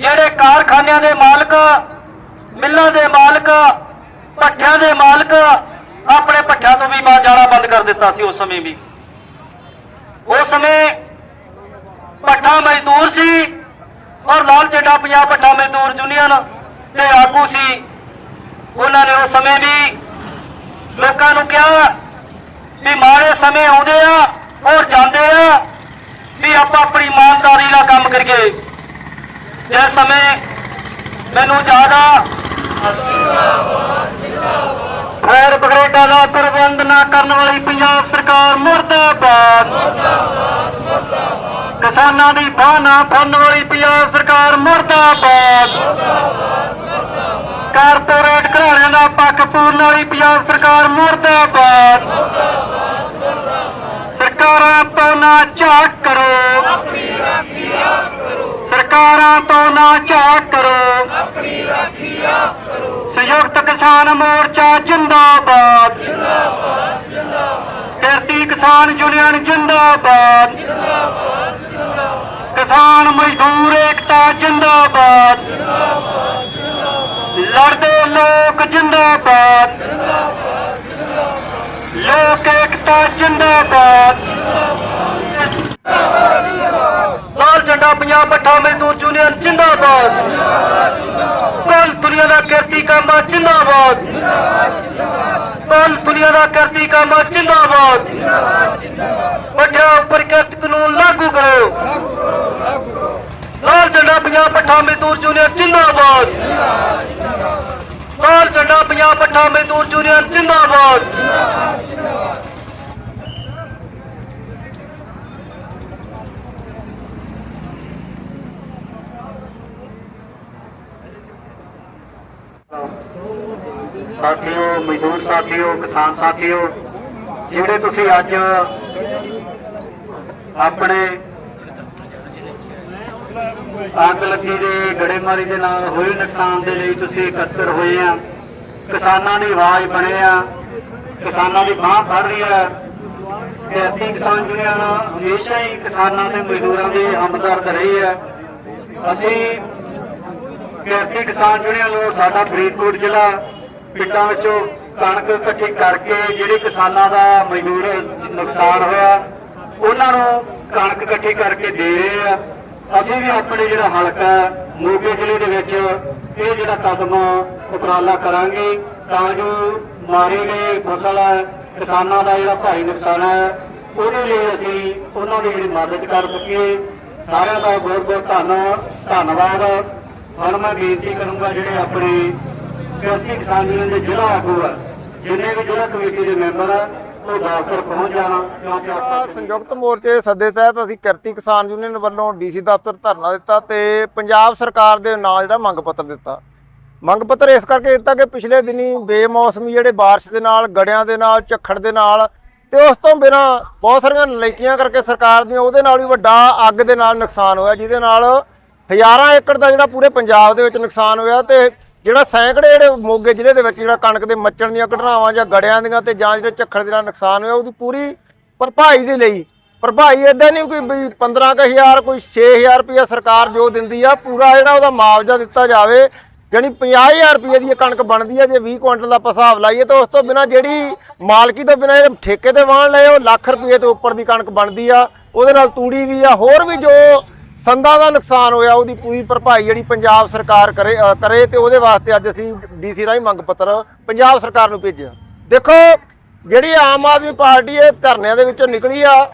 ਜਿਹੜੇ ਕਾਰਖਾਨਿਆਂ ਦੇ ਮਾਲਕ, ਮਿੱਲਾਂ ਦੇ ਮਾਲਕ, ਭੱਠਿਆਂ ਦੇ ਮਾਲਕ, ਆਪਣੇ ਭੱਠਿਆਂ ਤੋਂ ਵੀ ਬਾਹਰ ਜਾਣਾ ਬੰਦ ਕਰ ਦਿੱਤਾ ਸੀ ਉਸ ਸਮੇਂ ਵੀ। ਉਸ ਸਮੇਂ ਭੱਠਾ ਮਜ਼ਦੂਰ ਸੀ ਔਰ ਲਾਲ ਚੱਡਾ ਪੰਜਾਬ ਭੱਠਾ ਮਜ਼ਦੂਰ ਯੂਨੀਅਨ ਦੇ ਆਗੂ ਸੀ। ਉਹਨਾਂ ਨੇ ਉਸ ਸਮੇਂ ਵੀ ਲੋਕਾਂ ਨੂੰ ਕਿਹਾ ਵੀ ਮਾੜੇ ਸਮੇਂ ਆਉਂਦੇ ਆ ਔਰ ਜਾਂਦੇ ਆ, ਵੀ ਆਪਾਂ ਆਪਣੀ ਇਮਾਨਦਾਰੀ ਨਾਲ ਕੰਮ ਕਰੀਏ। ਜਿਸ ਸਮੇਂ ਮੈਨੂੰ ਜ਼ਿਆਦਾ ਫਾਇਰ ਬ੍ਰਿਗੇਡਾਂ ਦਾ ਪ੍ਰਬੰਧ ਨਾ ਕਰਨ ਵਾਲੀ ਪੰਜਾਬ ਸਰਕਾਰ ਮੁਰਦਾਬਾਦ। ਕਿਸਾਨਾਂ ਦੀ ਬਾਹ ਨਾ ਫੜਨ ਵਾਲੀ ਪੰਜਾਬ ਸਰਕਾਰ ਮੁਰਦਾਬਾਦ। ਕਾਰਪੋਰੇਟ ਘਰਾਣਿਆਂ ਦਾ ਪੱਖ ਪੂਰਨ ਵਾਲੀ ਪੰਜਾਬ ਸਰਕਾਰ ਮੁਰਦਾਬਾਦ। ਸਰਕਾਰਾਂ ਤੋਂ ਨਾ ਝਾਕ ਕਰੋ ਆਪਣੀ ਰਾਖੀ ਆਪ ਕਰੋ ਸਰਕਾਰਾਂ ਤੋਂ ਨਾ ਝਾਕ ਕਰੋ। ਆਪਣੀ ਰਾਖੀ ਆਪ ਕਰੋ ਸੰਯੁਕਤ ਕਿਸਾਨ ਮੋਰਚਾ ਜਿੰਦਾਬਾਦ। ਜਿੰਦਾਬਾਦ ਜਿੰਦਾਬਾਦ ਕਿਰਤੀ ਕਿਸਾਨ ਯੂਨੀਅਨ ਜਿੰਦਾਬਾਦ। ਜਿੰਦਾਬਾਦ ਜਿੰਦਾਬਾਦ ਕਿਸਾਨ ਮਜ਼ਦੂਰ ਏਕਤਾ ਜਿੰਦਾਬਾਦ। ਜਿੰਦਾਬਾਦ ਜਿੰਦਾਬਾਦ ਜਿੰਦਾਬਾਦ। ਲੋਕ ਏਕਤਾ ਜਿੰਦਾਬਾਦ। ਲਾਲ ਝੰਡਾ ਪੰਜਾਬ ਪੱਠਾ ਮਜ਼ਦੂਰ ਯੂਨੀਅਨ ਜਿੰਦਾਬਾਦ। ਕੁੱਲ ਦੁਨੀਆ ਦਾ ਕਿਰਤੀ ਕਾਮਾ ਜਿੰਦਾਬਾਦ? ਕੁੱਲ ਦੁਨੀਆ ਦਾ ਕਿਰਤੀ ਕਾਮਾ ਜਿੰਦਾਬਾਦ? ਪੱਠਾ ਉੱਪਰ ਕਿਰਤ ਕਾਨੂੰਨ ਲਾਗੂ ਕਰੋ। ਲਾਲ ਝੰਡਾ ਪੰਜਾਬ ਪੱਠਾ ਮਜ਼ਦੂਰ ਯੂਨੀਅਨ ਜਿੰਦਾਬਾਦ। ਲਾਲ ਝੰਡਾ ਪੰਜਾਬ ਪੱਠਾ ਮਜ਼ਦੂਰ ਸਾਥੀਓ, ਮਜ਼ਦੂਰ ਸਾਥੀਓ, ਕਿਸਾਨ ਸਾਥੀਓ, ਜਿਹੜੇ ਤੁਸੀਂ ਅੱਜ ਆਪਣੇ ਅੱਗ ਲੱਗੀ ਦੇ ਗੜੇਮਾਰੀ ਦੇ ਨਾਲ ਹੋਏ ਨੁਕਸਾਨ ਦੇ ਲਈ ਤੁਸੀਂ ਇਕੱਤਰ ਹੋਏ ਆ। ਕਿਸਾਨਾਂ ਦੀ ਆਵਾਜ਼ ਬਣੇ ਆ। ਕਿਸਾਨਾਂ ਦੀ ਬਾਹ ਫੜ ਰਹੀ ਆ। ਤੇ ਅਸੀਂ ਕਿਸਾਨ ਯੂਨੀਅਨ ਹਮੇਸ਼ਾ ਹੀ ਕਿਸਾਨਾਂ ਤੇ ਮਜ਼ਦੂਰਾਂ ਦੇ ਹਮਦਰਦ ਰਹੇ ਆ। ਅਸੀਂ ਕਿਰਤੀ ਕਿਸਾਨ ਯੂਨੀਅਨ ਨੂੰ ਸਾਡਾ ਫਰੀਦਕੋਟ ਜ਼ਿਲ੍ਹਾ, ਪਿੰਡਾਂ ਵਿੱਚੋਂ ਕਣਕ ਇਕੱਠੀ ਕਰਕੇ ਜਿਹੜੇ ਕਿਸਾਨਾਂ ਦਾ ਮਜ਼ਦੂਰ ਨੁਕਸਾਨ ਹੋਇਆ, ਉਹਨਾਂ ਨੂੰ ਕਣਕ ਇਕੱਠੀ ਕਰਕੇ ਦੇ ਰਹੇ ਆ। ਅਸੀਂ ਵੀ ਆਪਣੇ ਜਿਹੜਾ ਹਲਕਾ ਮੋਗੇ ਜ਼ਿਲ੍ਹੇ ਦੇ ਵਿੱਚ ਇਹ ਜਿਹੜਾ ਕਦਮ ਉਪਰਾਲਾ ਕਰਾਂਗੇ ਤਾਂ ਜੋ ਮਾਰੇ ਗਏ ਫਸਲ ਹੈ, ਕਿਸਾਨਾਂ ਦਾ ਜਿਹੜਾ ਭਾਰੀ ਨੁਕਸਾਨ ਹੈ, ਉਹਦੇ ਲਈ ਅਸੀਂ ਉਹਨਾਂ ਦੀ ਜਿਹੜੀ ਮਦਦ ਕਰ ਸਕੀਏ। ਸਾਰਿਆਂ ਦਾ ਬਹੁਤ ਬਹੁਤ ਧੰਨ ਧੰਨਵਾਦ। ਹੁਣ ਮੈਂ ਬੇਨਤੀ ਕਰੂੰਗਾ ਜਿਹੜੇ ਆਪਣੇ ਕਿਰਤੀ ਕਿਸਾਨ ਯੂਨੀਅਨ ਦੇ ਜ਼ਿਲ੍ਹਾ ਆਗੂ ਆ ਜਿੰਨੇ ਵੀ ਜ਼ਿਲ੍ਹਾ ਕਮੇਟੀ ਦੇ ਮੈਂਬਰ ਆ ਉਹ ਦਫ਼ਤਰ ਪਹੁੰਚ ਜਾਣਾ ਕਿਉਂਕਿ ਆਪਾਂ ਸੰਯੁਕਤ ਮੋਰਚੇ ਦੇ ਸੱਦੇ ਤਹਿਤ ਅਸੀਂ ਕਿਰਤੀ ਕਿਸਾਨ ਯੂਨੀਅਨ ਵੱਲੋਂ ਡੀਸੀ ਦਫ਼ਤਰ ਧਰਨਾ ਦਿੱਤਾ ਤੇ ਪੰਜਾਬ ਸਰਕਾਰ ਦੇ ਨਾਂ ਜਿਹੜਾ ਮੰਗ ਪੱਤਰ ਦਿੱਤਾ ਮੰਗ ਪੱਤਰ ਇਸ ਕਰਕੇ ਦਿੱਤਾ ਕਿ ਪਿਛਲੇ ਦਿਨੀ ਬੇਮੌਸਮੀ ਜਿਹੜੇ بارش ਦੇ ਨਾਲ ਗੜਿਆਂ ਦੇ ਨਾਲ ਝੱਖੜ ਦੇ ਨਾਲ ਤੇ ਉਸ ਤੋਂ ਬਿਨਾ ਬਹੁਤ ਸਾਰੀਆਂ ਨਲਾਇਕੀਆਂ ਕਰਕੇ ਸਰਕਾਰ ਦੀਆਂ ਉਹਦੇ ਨਾਲ ਵੀ ਵੱਡਾ ਅੱਗ ਦੇ ਨਾਲ ਨੁਕਸਾਨ ਹੋਇਆ ਜਿਹਦੇ ਨਾਲ ਹਜ਼ਾਰਾਂ ਏਕੜ ਦਾ ਜਿਹੜਾ ਪੂਰੇ ਪੰਜਾਬ ਦੇ ਵਿੱਚ ਨੁਕਸਾਨ ਹੋਇਆ ਤੇ ਜਿਹੜਾ ਸੈਂਕੜੇ ਜਿਹੜੇ ਮੋਗੇ ਜ਼ਿਲ੍ਹੇ ਦੇ ਵਿੱਚ ਜਿਹੜਾ ਕਣਕ ਦੇ ਮੱਚਣ ਦੀਆਂ ਘਟਨਾਵਾਂ ਜਾਂ ਗੜਿਆਂ ਦੀਆਂ ਤੇ ਜਾਂ ਜਿਹੜੇ ਝੱਖੜ ਦੇ ਨਾਲ ਨੁਕਸਾਨ ਹੋਇਆ, ਉਹਦੀ ਪੂਰੀ ਭਰਪਾਈ ਦੇ ਲਈ, ਭਰਪਾਈ ਇਦਾਂ ਨਹੀਂ ਕੋਈ ਵੀ 15000 ਕੋਈ 6000 ਰੁਪਇਆ ਸਰਕਾਰ ਜੋ ਦਿੰਦੀ ਆ, ਪੂਰਾ ਜਿਹੜਾ ਉਹਦਾ ਮੁਆਵਜ਼ਾ ਦਿੱਤਾ ਜਾਵੇ, ਜਾਣੀ 50000 ਰੁਪਏ ਦੀ ਇਹ ਕਣਕ ਬਣਦੀ ਆ, ਜੇ 20 ਕੁਇੰਟਲ ਦਾ ਆਪਾਂ ਹਿਸਾਬ ਲਾਈਏ ਤਾਂ ਉਸ ਤੋਂ ਬਿਨਾ ਜਿਹੜੀ ਮਾਲਕੀ ਤੋਂ ਬਿਨਾ ਜਿਹੜੇ ਠੇਕੇ ਤੇ ਵਾਹਣ ਲਏ, ਉਹ ਲੱਖ ਰੁਪਏ ਤੋਂ ਉੱਪਰ ਦੀ ਕਣਕ ਬਣਦੀ ਆ, ਉਹਦੇ ਨਾਲ ਤੂੜੀ ਵੀ ਆ, ਹੋਰ ਵੀ ਜੋ ਸੰਦਾਂ ਦਾ ਨੁਕਸਾਨ ਹੋਇਆ, ਉਹਦੀ ਪੂਰੀ ਭਰਪਾਈ ਜਿਹੜੀ ਪੰਜਾਬ ਸਰਕਾਰ ਕਰੇ ਕਰੇ ਤੇ ਉਹਦੇ ਵਾਸਤੇ ਅੱਜ ਅਸੀਂ ਡੀਸੀ ਰਾਹੀਂ ਮੰਗ ਪੱਤਰ ਪੰਜਾਬ ਸਰਕਾਰ ਨੂੰ ਭੇਜਿਆ। ਦੇਖੋ, ਜਿਹੜੀ ਆਮ ਆਦਮੀ ਪਾਰਟੀ ਇਹ ਧਰਨਿਆਂ ਦੇ ਵਿੱਚੋਂ ਨਿਕਲੀ ਆ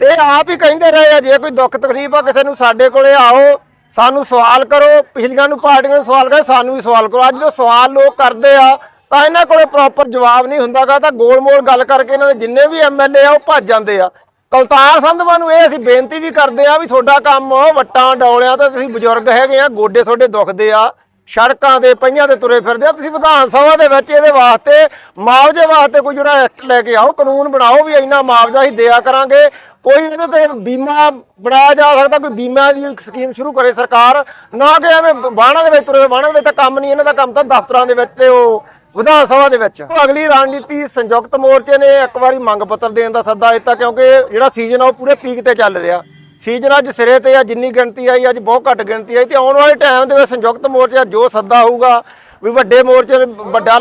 ਤੇ ਆਪ ਹੀ ਕਹਿੰਦੇ ਰਹੇ ਆ, ਜੇ ਕੋਈ ਦੁੱਖ ਤਕਲੀਫ ਆ ਕਿਸੇ ਨੂੰ ਸਾਡੇ ਕੋਲੇ ਆਓ, ਸਾਨੂੰ ਸਵਾਲ ਕਰੋ, ਪਿਛਲੀਆਂ ਨੂੰ ਪਾਰਟੀਆਂ ਨੂੰ ਸਵਾਲ ਕਰੋ, ਸਾਨੂੰ ਵੀ ਸਵਾਲ ਕਰੋ। ਅੱਜ ਜੋ ਸਵਾਲ ਲੋਕ ਕਰਦੇ ਆ, ਤਾਂ ਇਹਨਾਂ ਕੋਲੇ ਪ੍ਰੋਪਰ ਜਵਾਬ ਨਹੀਂ ਹੁੰਦਾਗਾ, ਤਾਂ ਗੋਲ-ਮੋਲ ਗੱਲ ਕਰਕੇ ਇਹਨਾਂ ਦੇ ਜਿੰਨੇ ਵੀ ਐਮਐਲਏ ਆ, ਉਹ ਭੱਜ ਜਾਂਦੇ ਆ। ਕੁਲਤਾਰ ਸੰਧਵਾ ਨੂੰ ਇਹ ਅਸੀਂ ਬੇਨਤੀ ਵੀ ਕਰਦੇ ਆ ਵੀ ਤੁਹਾਡਾ ਕੰਮ ਵੱਟਾਂ, ਡੌਲਿਆਂ ਤੇ ਤੁਸੀਂ ਬਜ਼ੁਰਗ ਹੈਗੇ ਆ, ਗੋਡੇ ਤੁਹਾਡੇ ਦੁਖਦੇ ਆ, ਸੜਕਾਂ ਦੇ ਪਈਆਂ ਤੇ ਤੁਰੇ ਫਿਰਦੇ ਆ, ਤੁਸੀਂ ਵਿਧਾਨ ਸਭਾ ਦੇ ਵਿੱਚ ਇਹਦੇ ਵਾਸਤੇ, ਮੁਆਵਜ਼ੇ ਵਾਸਤੇ ਕੋਈ ਜਿਹੜਾ ਐਕਟ ਲੈ ਕੇ ਆਓ, ਕਾਨੂੰਨ ਬਣਾਓ ਵੀ ਇੰਨਾ ਮੁਆਵਜ਼ਾ ਹੀ ਦਿਆ ਕਰਾਂਗੇ। ਕੋਈ ਇਹਦੇ ਤੇ ਬੀਮਾ ਬਣਾਇਆ ਜਾ ਸਕਦਾ, ਕੋਈ ਬੀਮਾ ਦੀ ਸਕੀਮ ਸ਼ੁਰੂ ਕਰੇ ਸਰਕਾਰ, ਨਾ ਕਿ ਐਵੇਂ ਬਾਣਾ ਦੇ ਵਿੱਚ ਤੁਰੇ ਬਾਣਾ ਦੇ ਵਿੱਚ ਤਾਂ ਕੰਮ ਨਹੀਂ, ਇਹਨਾਂ ਦਾ ਕੰਮ ਤਾਂ ਦਫ਼ਤਰਾਂ ਦੇ ਵਿੱਚ ਤੇ ਉਹ ਵਿਧਾਨ ਸਭਾ ਦੇ ਵਿੱਚ। ਉਹ ਅਗਲੀ ਰਣਨੀਤੀ ਸੰਯੁਕਤ ਮੋਰਚੇ ਨੇ ਇੱਕ ਵਾਰੀ ਮੰਗ ਪੱਤਰ ਦੇਣ ਦਾ ਸੱਦਾ ਦਿੱਤਾ ਕਿਉਂਕਿ ਜਿਹੜਾ ਸੀਜ਼ਨ ਆ ਉਹ ਪੂਰੇ ਪੀਕ ਤੇ ਚੱਲ ਰਿਹਾ। ਸੀਜ਼ਨ ਅੱਜ ਸਿਰੇ ਤੇ ਆ ਜਿੰਨੀ ਗਿਣਤੀ ਆਈ ਅੱਜ ਬਹੁਤ ਘੱਟ ਗਿਣਤੀ ਆਈ ਤੇ ਆਉਣ ਵਾਲੇ ਟਾਈਮ ਦੇ ਵਿੱਚ ਸੰਯੁਕਤ ਮੋਰਚਾ ਜੋ ਸੱਦਾ ਹੋਊਗਾ ਵੀ ਵੱਡੇ ਮੋਰਚੇ ਨੇ ਵੱਡਾ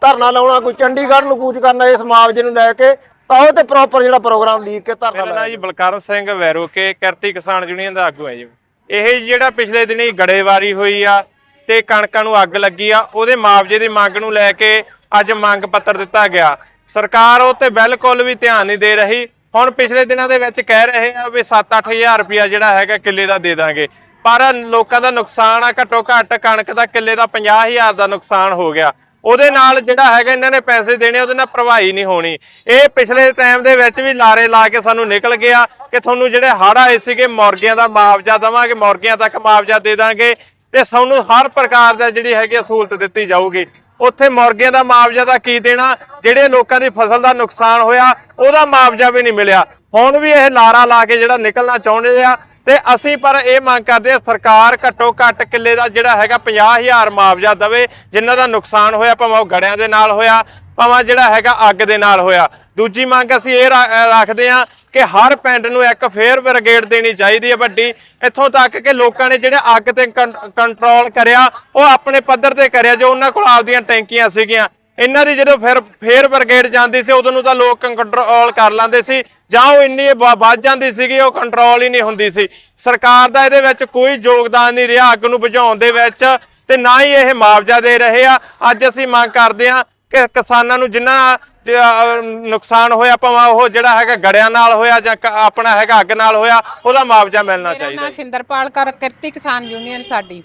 ਧਰਨਾ ਲਾਉਣਾ ਕੋਈ ਚੰਡੀਗੜ੍ਹ ਨੂੰ ਕੂਚ ਕਰਨਾ ਇਸ ਮੁਆਵਜ਼ੇ ਨੂੰ ਲੈ ਕੇ ਤਾਂ ਉਹ ਤੇ ਪ੍ਰੋਪਰ ਜਿਹੜਾ ਪ੍ਰੋਗਰਾਮ ਲੀਕ ਕੇ ਧਰਨਾ ਲਾਇਆ ਜੀ ਬਲਕਰਨ ਸਿੰਘ ਵੈਰੋਕੇ ਕਿਰਤੀ ਕਿਸਾਨ ਯੂਨੀਅਨ ਦਾ ਆਗੂ ਹੈ ਜੀ। ਇਹ ਜਿਹੜਾ ਪਿਛਲੇ ਦਿਨੀ ਗੜੇਵਾਰੀ ਹੋਈ ਆ ਤੇ ਕਣਕਾਂ ਨੂੰ ਅੱਗ ਲੱਗੀ ਆ, ਉਹਦੇ ਮੁਆਵਜ਼ੇ ਦੀ ਮੰਗ ਨੂੰ ਲੈ ਕੇ ਅੱਜ ਮੰਗ ਪੱਤਰ ਦਿੱਤਾ ਗਿਆ। ਸਰਕਾਰ ਉਹ ਤੇ ਬਿਲਕੁਲ ਵੀ ਧਿਆਨ ਨਹੀਂ ਦੇ ਰਹੀ। ਹੁਣ ਪਿਛਲੇ ਦਿਨਾਂ ਦੇ ਵਿੱਚ ਕਹਿ ਰਹੇ ਆ ਵੀ 7-8000 ਰੁਪਇਆ ਜਿਹੜਾ ਹੈਗਾ ਕਿੱਲੇ ਦਾ ਦੇ ਦਾਂਗੇ। ਪਰ ਲੋਕਾਂ ਦਾ ਨੁਕਸਾਨ ਆ ਘੱਟੋ ਘੱਟ ਕਣਕ ਦਾ ਕਿੱਲੇ ਦਾ 50000 ਦਾ ਨੁਕਸਾਨ ਹੋ ਗਿਆ। ਉਹਦੇ ਨਾਲ ਜਿਹੜਾ ਹੈਗਾ ਇਹਨਾਂ ਨੇ ਪੈਸੇ ਦੇਣੇ, ਉਹਦੇ ਨਾਲ ਭਰਵਾਈ ਨਹੀਂ ਹੋਣੀ। ਇਹ ਪਿਛਲੇ ਟਾਈਮ ਦੇ ਵਿੱਚ ਵੀ ਲਾਰੇ ਲਾ ਕੇ ਸਾਨੂੰ ਨਿਕਲ ਗਿਆ ਕਿ ਤੁਹਾਨੂੰ ਜਿਹੜੇ ਹੜ੍ਹ ਆਏ ਸੀਗੇ, ਮੁਰਗੀਆਂ ਦਾ ਮੁਆਵਜ਼ਾ ਦੇਵਾਂਗੇ, ਮੁਰਗੀਆਂ ਤੱਕ ਮੁਆਵਜ਼ਾ ਦੇ ਦਾਂਗੇ। ਤੇ ਸਾਨੂੰ ਹਰ ਪ੍ਰਕਾਰ ਦਾ ਜਿਹੜੀ ਹੈਗੀ ਆ ਸਹੂਲਤ ਦਿੱਤੀ ਜਾਊਗੀ। ਉੱਥੇ ਮੁਰਗੀਆਂ ਦਾ ਮੁਆਵਜ਼ਾ ਦਾ ਕੀ ਦੇਣਾ, ਜਿਹੜੇ ਲੋਕਾਂ ਦੀ ਫਸਲ ਦਾ ਨੁਕਸਾਨ ਹੋਇਆ, ਉਹਦਾ ਮੁਆਵਜ਼ਾ ਵੀ ਨਹੀਂ ਮਿਲਿਆ। ਹੁਣ ਵੀ ਇਹ ਲਾਰਾ ਲਾ ਕੇ ਜਿਹੜਾ ਨਿਕਲਣਾ ਚਾਹੁੰਦੇ ਆ, ਤੇ ਅਸੀਂ ਪਰ ਇਹ ਮੰਗ ਕਰਦੇ ਆ, ਸਰਕਾਰ ਘੱਟੋ ਘੱਟ ਕਿੱਲੇ ਦਾ ਜਿਹੜਾ ਹੈਗਾ 50000 ਮੁਆਵਜ਼ਾ ਦੇਵੇ ਜਿਨ੍ਹਾਂ ਦਾ ਨੁਕਸਾਨ ਹੋਇਆ, ਭਾਵੇਂ ਉਹ ਗੜਿਆਂ ਦੇ ਨਾਲ ਹੋਇਆ, ਭਾਵੇਂ ਜਿਹੜਾ ਹੈਗਾ ਅੱਗ ਦੇ ਨਾਲ ਹੋਇਆ। ਦੂਜੀ ਮੰਗ ਅਸੀਂ ਇਹ ਰਾ- ਅਹ ਰੱਖਦੇ ਆ ਕਿ ਹਰ ਪਿੰਡ ਨੂੰ ਇੱਕ ਫੇਅਰ ਬ੍ਰਿਗੇਡ ਦੇਣੀ ਚਾਹੀਦੀ ਹੈ ਵੱਡੀ। ਇੱਥੋਂ ਤੱਕ ਕਿ ਲੋਕਾਂ ਨੇ ਜਿਹੜੇ ਅੱਗ ਤੇ ਕੰਟਰੋਲ ਕਰਿਆ, ਉਹ ਆਪਣੇ ਪੱਧਰ ਤੇ ਕਰਿਆ, ਜੋ ਉਹਨਾਂ ਕੋਲ ਆਪਦੀਆਂ ਟੈਂਕੀਆਂ ਸੀਗੀਆਂ। ਇਹਨਾਂ ਦੀ ਜਦੋਂ ਫਿਰ, ਫੇਰ ਬ੍ਰਿਗੇਡ ਜਾਂਦੀ ਸੀ, ਉਦੋਂ ਨੂੰ ਤਾਂ ਲੋਕ ਕੰਟਰੋਲ ਕਰ ਲੈਂਦੇ ਸੀ। ਜਾਂ ਉਹ ਇੰਨੀ ਵ- ਵੱਧ ਜਾਂਦੀ ਸੀਗੀ, ਉਹ ਕੰਟਰੋਲ ਹੀ ਨਹੀਂ ਹੁੰਦੀ ਸੀ। ਸਰਕਾਰ ਦਾ ਇਹਦੇ ਵਿੱਚ ਕੋਈ ਯੋਗਦਾਨ ਨਹੀਂ ਰਿਹਾ ਅੱਗ ਨੂੰ ਬੁਝਾਉਣ ਦੇ ਵਿੱਚ, ਤੇ ਨਾ ਹੀ ਇਹ ਮੁਆਵਜ਼ਾ ਦੇ ਰਹੇ ਆ। ਅੱਜ ਅਸੀਂ ਮੰਗ ਕਰਦੇ ਆ ਕਿ ਕਿਸਾਨਾਂ ਨੂੰ ਜਿੰਨਾ ਨੁਕਸਾਨ ਹੋਇਆ ਭਾਵੇਂ ਉਹ ਜਿਹੜਾ ਹੈਗਾ ਗੜਿਆਂ ਨਾਲ ਹੋਇਆ ਜਾਂ ਆਪਣਾ ਹੈਗਾ ਅੱਗ ਨਾਲ ਹੋਇਆ ਉਹਦਾ ਮੁਆਵਜ਼ਾ ਮਿਲਣਾ ਮੇਰਾ ਚਾਹੀਦਾ ਜੀ। ਸਿੰਦਰਪਾਲ ਕਰ ਕਿਰਤੀ ਕਿਸਾਨ ਯੂਨੀਅਨ ਸਾਡੀ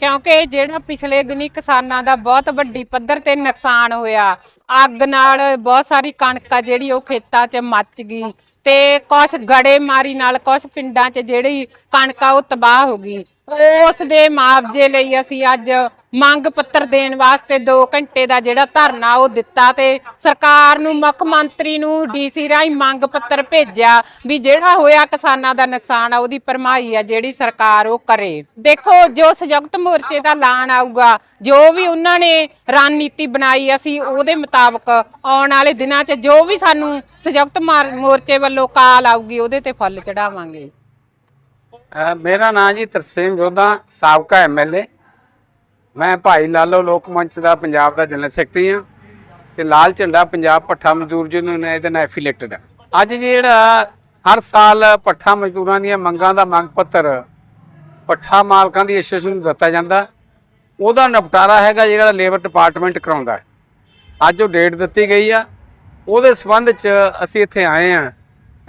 ਕਿਉਂਕਿ ਜਿਹੜਾ ਪਿਛਲੇ ਦਿਨੀ ਕਿਸਾਨਾਂ ਦਾ ਬਹੁਤ ਵੱਡੀ ਪੱਧਰ ਤੇ ਨੁਕਸਾਨ ਹੋਇਆ ਅੱਗ ਨਾਲ ਬਹੁਤ ਸਾਰੀ ਕਣਕ ਆ ਜਿਹੜੀ ਉਹ ਖੇਤਾਂ 'ਚ ਮੱਚ ਗਈ ਤੇ ਕੁਝ ਗੜੇਮਾਰੀ ਨਾਲ ਕੁਝ ਪਿੰਡਾਂ 'ਚ ਜਿਹੜੀ ਕਣਕ ਆ ਉਹ ਤਬਾਹ ਹੋ ਗਈ ਉਸ ਦੇ ਮੁਆਵਜ਼ੇ ਲਈ ਅਸੀਂ ਅੱਜ ਮੰਗ ਪੱਤਰ ਦੇਣ ਵਾਸਤੇ 2 ਘੰਟੇ ਦਾ ਜਿਹੜਾ ਧਰਨਾ ਉਹ ਦਿੱਤਾ ਤੇ ਸਰਕਾਰ ਨੂੰ, ਮੁੱਖ ਮੰਤਰੀ ਨੂੰ ਡੀਸੀ ਰਾਹੀਂ ਮੰਗ ਪੱਤਰ ਭੇਜਿਆ ਵੀ ਜਿਹੜਾ ਹੋਇਆ ਕਿਸਾਨਾਂ ਦਾ ਨੁਕਸਾਨ ਆ, ਉਹਦੀ ਭਰਮਾਈ ਆ ਜਿਹੜੀ ਸਰਕਾਰ ਉਹ ਕਰੇ। ਦੇਖੋ, ਜੋ ਸੰਯੁਕਤ ਮੋਰਚੇ ਦਾ ਐਲਾਨ ਆਊਗਾ, ਜੋ ਵੀ ਉਹਨਾਂ ਨੇ ਰਣਨੀਤੀ ਬਣਾਈ, ਅਸੀਂ ਉਹਦੇ ਮੁਤਾਬਕ ਆਉਣ ਵਾਲੇ ਦਿਨਾਂ 'ਚ ਜੋ ਵੀ ਸਾਨੂੰ ਸੰਯੁਕਤ ਮਾਰ- ਮੋਰਚੇ ਵੱਲੋਂ ਕਾਲ ਆਊਗੀ, ਉਹਦੇ ਤੇ ਫੁੱਲ ਚੜਾਵਾਂਗੇ ਮੇਰਾ ਨਾਂ ਜੀ ਤਰਸੇਮ ਜੋਧਾ, ਸਾਬਕਾ ਐਮਐਲਏ ਮੈਂ ਭਾਈ ਲਾਲੋ ਲੋਕ ਮੰਚ ਦਾ ਪੰਜਾਬ ਦਾ ਜਨਰਲ ਸੈਕਟਰੀ ਹਾਂ ਤੇ ਲਾਲ ਝੰਡਾ ਪੰਜਾਬ ਪੱਠਾ ਮਜ਼ਦੂਰ ਯੂਨੀਅਨ ਇਹਦੇ ਨਾਲ ਐਫੀਲੇਟਡ ਹੈ। ਅੱਜ ਜਿਹੜਾ ਹਰ ਸਾਲ ਪੱਠਾ ਮਜ਼ਦੂਰਾਂ ਦੀਆਂ ਮੰਗਾਂ ਦਾ ਮੰਗ ਪੱਤਰ ਪੱਠਾ ਮਾਲਕਾਂ ਦੀ ਐਸੋਸੀਏਸ਼ਨ ਨੂੰ ਦਿੱਤਾ ਜਾਂਦਾ। ਉਹਦਾ ਨਿਪਟਾਰਾ ਹੈਗਾ ਜਿਹੜਾ ਲੇਬਰ ਡਿਪਾਰਟਮੈਂਟ ਕਰਾਉਂਦਾ। ਅੱਜ ਉਹ ਡੇਟ ਦਿੱਤੀ ਗਈ ਆ। ਉਹਦੇ ਸੰਬੰਧ 'ਚ ਅਸੀਂ ਇੱਥੇ ਆਏ ਆ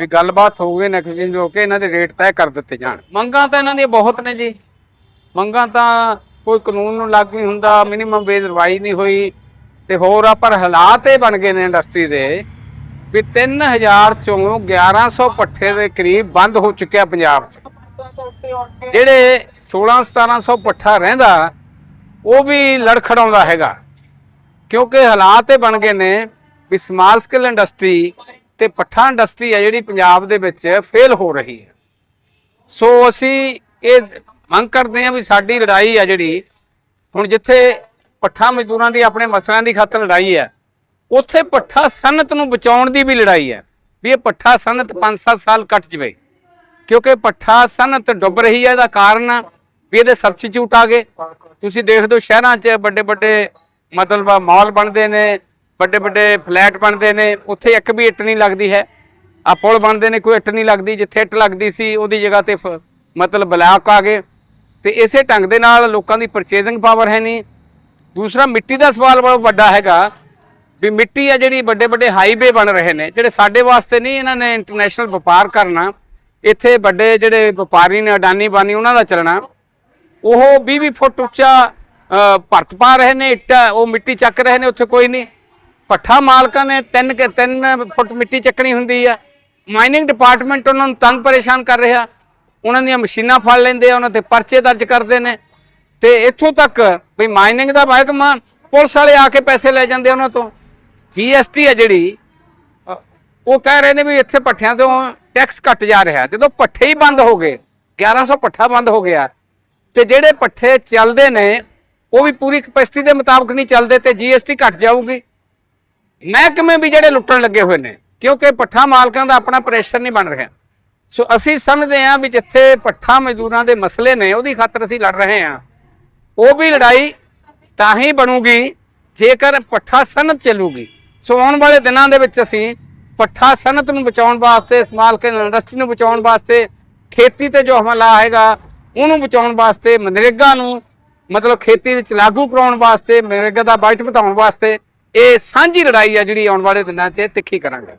ਵੀ ਗੱਲਬਾਤ ਹੋ ਗਈ ਨੈਗੋਸ਼ੀਏਸ਼ਨ ਹੋ ਕੇ ਇਹਨਾਂ ਦੇ ਰੇਟ ਤੈਅ ਕਰ ਦਿੱਤੇ ਜਾਣ। ਮੰਗਾਂ ਤਾਂ ਇਹਨਾਂ ਦੀਆਂ ਬਹੁਤ ਨੇ ਜੀ। ਮੰਗਾਂ ਤਾਂ ਕੋਈ ਕਾਨੂੰਨ ਨੂੰ ਲਾਗੂ ਨਹੀਂ ਹੁੰਦਾ ਮਿਨੀਮਮ ਵੇਜ ਰਿਵਾਈਜ਼ ਨਹੀਂ ਹੋਈ। ਤੇ ਹੋਰ ਆ, ਪਰ ਹਾਲਾਤ ਇਹ ਬਣ ਗਏ ਨੇ ਇੰਡਸਟਰੀ ਦੇ ਵੀ 3000 ਚੋਂ 1100 ਪੱਠੇ ਦੇ ਕਰੀਬ ਬੰਦ ਹੋ ਚੁੱਕਿਆ ਪੰਜਾਬ 'ਚ। ਜਿਹੜੇ 16 1700 ਪੱਠਾ ਰਹਿੰਦਾ, ਉਹ ਵੀ ਲੜਖੜਾਉਂਦਾ ਹੈਗਾ। ਕਿਉਂਕਿ ਹਾਲਾਤ ਇਹ ਬਣ ਗਏ ਨੇ ਵੀ ਸਮਾਲ ਸਕੇਲ ਇੰਡਸਟਰੀ ਤੇ ਪੱਠਾ ਇੰਡਸਟਰੀ ਹੈ ਜਿਹੜੀ ਪੰਜਾਬ ਦੇ ਵਿੱਚ ਫੇਲ ਹੋ ਰਹੀ ਹੈ। ਸੋ ਅਸੀਂ ਇਹ ਮੰਗ ਕਰਦੇ ਹਾਂ ਵੀ ਸਾਡੀ ਲੜਾਈ ਆ ਜਿਹੜੀ, ਹੁਣ ਜਿੱਥੇ ਪੱਠਾ ਮਜ਼ਦੂਰਾਂ ਦੀ ਆਪਣੇ ਮਸਲਿਆਂ ਦੀ ਖਾਤਰ ਲੜਾਈ ਹੈ, ਉੱਥੇ ਪੱਠਾ ਸਨਤ ਨੂੰ ਬਚਾਉਣ ਦੀ ਵੀ ਲੜਾਈ ਹੈ, ਵੀ ਇਹ ਪੱਠਾ ਸਨਤ 5-7 ਸਾਲ ਕੱਟ ਜਵੇ। ਕਿਉਂਕਿ ਪੱਠਾ ਸਨਤ ਡੁੱਬ ਰਹੀ ਹੈ ਇਹਦਾ ਕਾਰਨ ਵੀ ਇਹਦੇ ਸਬਸਟੀਟਿਊਟ ਆ ਗਏ। ਤੁਸੀਂ ਦੇਖਦੇ ਹੋ ਸ਼ਹਿਰਾਂ 'ਚ ਵੱਡੇ ਵੱਡੇ ਮਤਲਬ ਮਾਲ ਬਣਦੇ ਨੇ ਵੱਡੇ ਵੱਡੇ ਫਲੈਟ ਬਣਦੇ ਨੇ, ਉੱਥੇ ਇੱਕ ਵੀ ਇੱਟ ਨਹੀਂ ਲੱਗਦੀ ਹੈ। ਆ ਪੁਲ ਬਣਦੇ ਨੇ, ਕੋਈ ਇੱਟ ਨਹੀਂ ਲੱਗਦੀ, ਜਿੱਥੇ ਇੱਟ ਲੱਗਦੀ ਸੀ, ਉਹਦੀ ਜਗ੍ਹਾ ਤੇ ਫ- ਮਤਲਬ ਬਲਾਕ ਆ ਗਏ। ਤੇ ਇਸੇ ਢੰਗ ਦੇ ਨਾਲ ਲੋਕਾਂ ਦੀ ਪਰਚੇਜ਼ਿੰਗ ਪਾਵਰ ਹੈ ਨਹੀਂ। ਦੂਸਰਾ, ਮਿੱਟੀ ਦਾ ਸਵਾਲ ਬਹੁਤ ਵੱਡਾ ਹੈਗਾ ਵੀ ਮਿੱਟੀ ਆ ਜਿਹੜੀ ਵੱਡੇ ਵੱਡੇ ਹਾਈਵੇ ਬਣ ਰਹੇ ਨੇ, ਜਿਹੜੇ ਸਾਡੇ ਵਾਸਤੇ ਨਹੀਂ, ਇਹਨਾਂ ਨੇ ਇੰਟਰਨੈਸ਼ਨਲ ਵਪਾਰ ਕਰਨਾ। ਇੱਥੇ ਵੱਡੇ ਜਿਹੜੇ ਵਪਾਰੀ ਨੇ, ਅਡਾਨੀ ਬਾਨੀ, ਉਹਨਾਂ ਦਾ ਚੱਲਣਾ। ਉਹ 20-20 ਫੁੱਟ ਉੱਚਾ ਭਰਤ ਪਾ ਰਹੇ ਨੇ ਇੱਟਾਂ, ਉਹ ਮਿੱਟੀ ਚੱਕ ਰਹੇ ਨੇ, ਉੱਥੇ ਕੋਈ ਨਹੀਂ। ਪੱਠਾ ਮਾਲਕਾਂ ਨੇ 3 ਕੇ 3 ਫੁੱਟ ਮਿੱਟੀ ਚੱਕਣੀ ਹੁੰਦੀ ਆ। ਮਾਈਨਿੰਗ ਡਿਪਾਰਟਮੈਂਟ ਉਹਨਾਂ ਨੂੰ ਤੰਗ ਪਰੇਸ਼ਾਨ ਕਰ ਰਿਹਾ। ਉਹਨਾਂ ਦੀਆਂ ਮਸ਼ੀਨਾਂ ਫੜ ਲੈਂਦੇ ਆ, ਉਹਨਾਂ ਤੇ ਪਰਚੇ ਦਰਜ ਕਰਦੇ ਨੇ। ਤੇ ਇੱਥੋਂ ਤੱਕ ਵੀ ਮਾਈਨਿੰਗ ਦਾ ਮਹਿਕਮਾ ਪੁਲਿਸ ਵਾਲੇ ਆ ਕੇ ਪੈਸੇ ਲੈ ਜਾਂਦੇ ਉਹਨਾਂ ਤੋਂ। ਜੀਐਸਟੀ ਆ ਜਿਹੜੀ, ਉਹ ਕਹਿ ਰਹੇ ਨੇ ਵੀ ਇੱਥੇ ਪੱਠਿਆਂ ਤੋਂ ਟੈਕਸ ਘਟ ਜਾ ਰਿਹਾ। ਜਦੋਂ ਪੱਠੇ ਹੀ ਬੰਦ ਹੋ ਗਏ 1100 ਪੱਠਾ ਬੰਦ ਹੋ ਗਿਆ। ਤੇ ਜਿਹੜੇ ਪੱਠੇ ਚੱਲਦੇ ਨੇ, ਉਹ ਵੀ ਪੂਰੀ ਕਪੈਸਿਟੀ ਦੇ ਮੁਤਾਬਕ ਨਹੀਂ ਚੱਲਦੇ ਤੇ ਜੀਐਸਟੀ ਘਟ ਜਾਊਗੀ। ਮਹਿਕਮੇ ਵੀ ਜਿਹੜੇ ਲੁੱਟਣ ਲੱਗੇ ਹੋਏ ਨੇ, ਕਿਉਂਕਿ ਪੱਠਾ ਮਾਲਕਾਂ ਦਾ ਆਪਣਾ ਪ੍ਰੈਸ਼ਰ ਨਹੀਂ ਬਣ ਰਿਹਾ। ਸੋ ਅਸੀਂ ਸਮਝਦੇ ਹਾਂ ਵੀ ਜਿੱਥੇ ਪੱਠਾ ਮਜ਼ਦੂਰਾਂ ਦੇ ਮਸਲੇ ਨੇ, ਉਹਦੀ ਖਾਤਰ ਅਸੀਂ ਲੜ ਰਹੇ ਹਾਂ। ਉਹ ਵੀ ਲੜਾਈ ਤਾਂ ਹੀ ਬਣੂਗੀ, ਜੇਕਰ ਪੱਠਾ ਸਨਤ ਚੱਲੂਗੀ। ਸੋ ਆਉਣ ਵਾਲੇ ਦਿਨਾਂ ਦੇ ਵਿੱਚ ਅਸੀਂ ਪੱਠਾ ਸਨਤ ਨੂੰ ਬਚਾਉਣ ਵਾਸਤੇ, ਸਮਾਲ ਕੇ ਇੰਡਸਟਰੀ ਨੂੰ ਬਚਾਉਣ ਵਾਸਤੇ, ਖੇਤੀ ਤੇ ਜੋ ਹਮਲਾ ਆਏਗਾ, ਉਹਨੂੰ ਬਚਾਉਣ ਵਾਸਤੇ, ਮਨਰੇਗਾ ਨੂੰ ਮਤਲਬ ਖੇਤੀ ਵਿੱਚ ਲਾਗੂ ਕਰਾਉਣ ਵਾਸਤੇ, ਮਨਰੇਗਾ ਦਾ ਬਜਟ ਵਧਾਉਣ ਵਾਸਤੇ ਇਹ ਸਾਂਝੀ ਲੜਾਈ ਆ ਜਿਹੜੀ ਆਉਣ ਵਾਲੇ ਦਿਨਾਂ 'ਚ ਤਿੱਖੀ ਕਰਾਂਗੇ।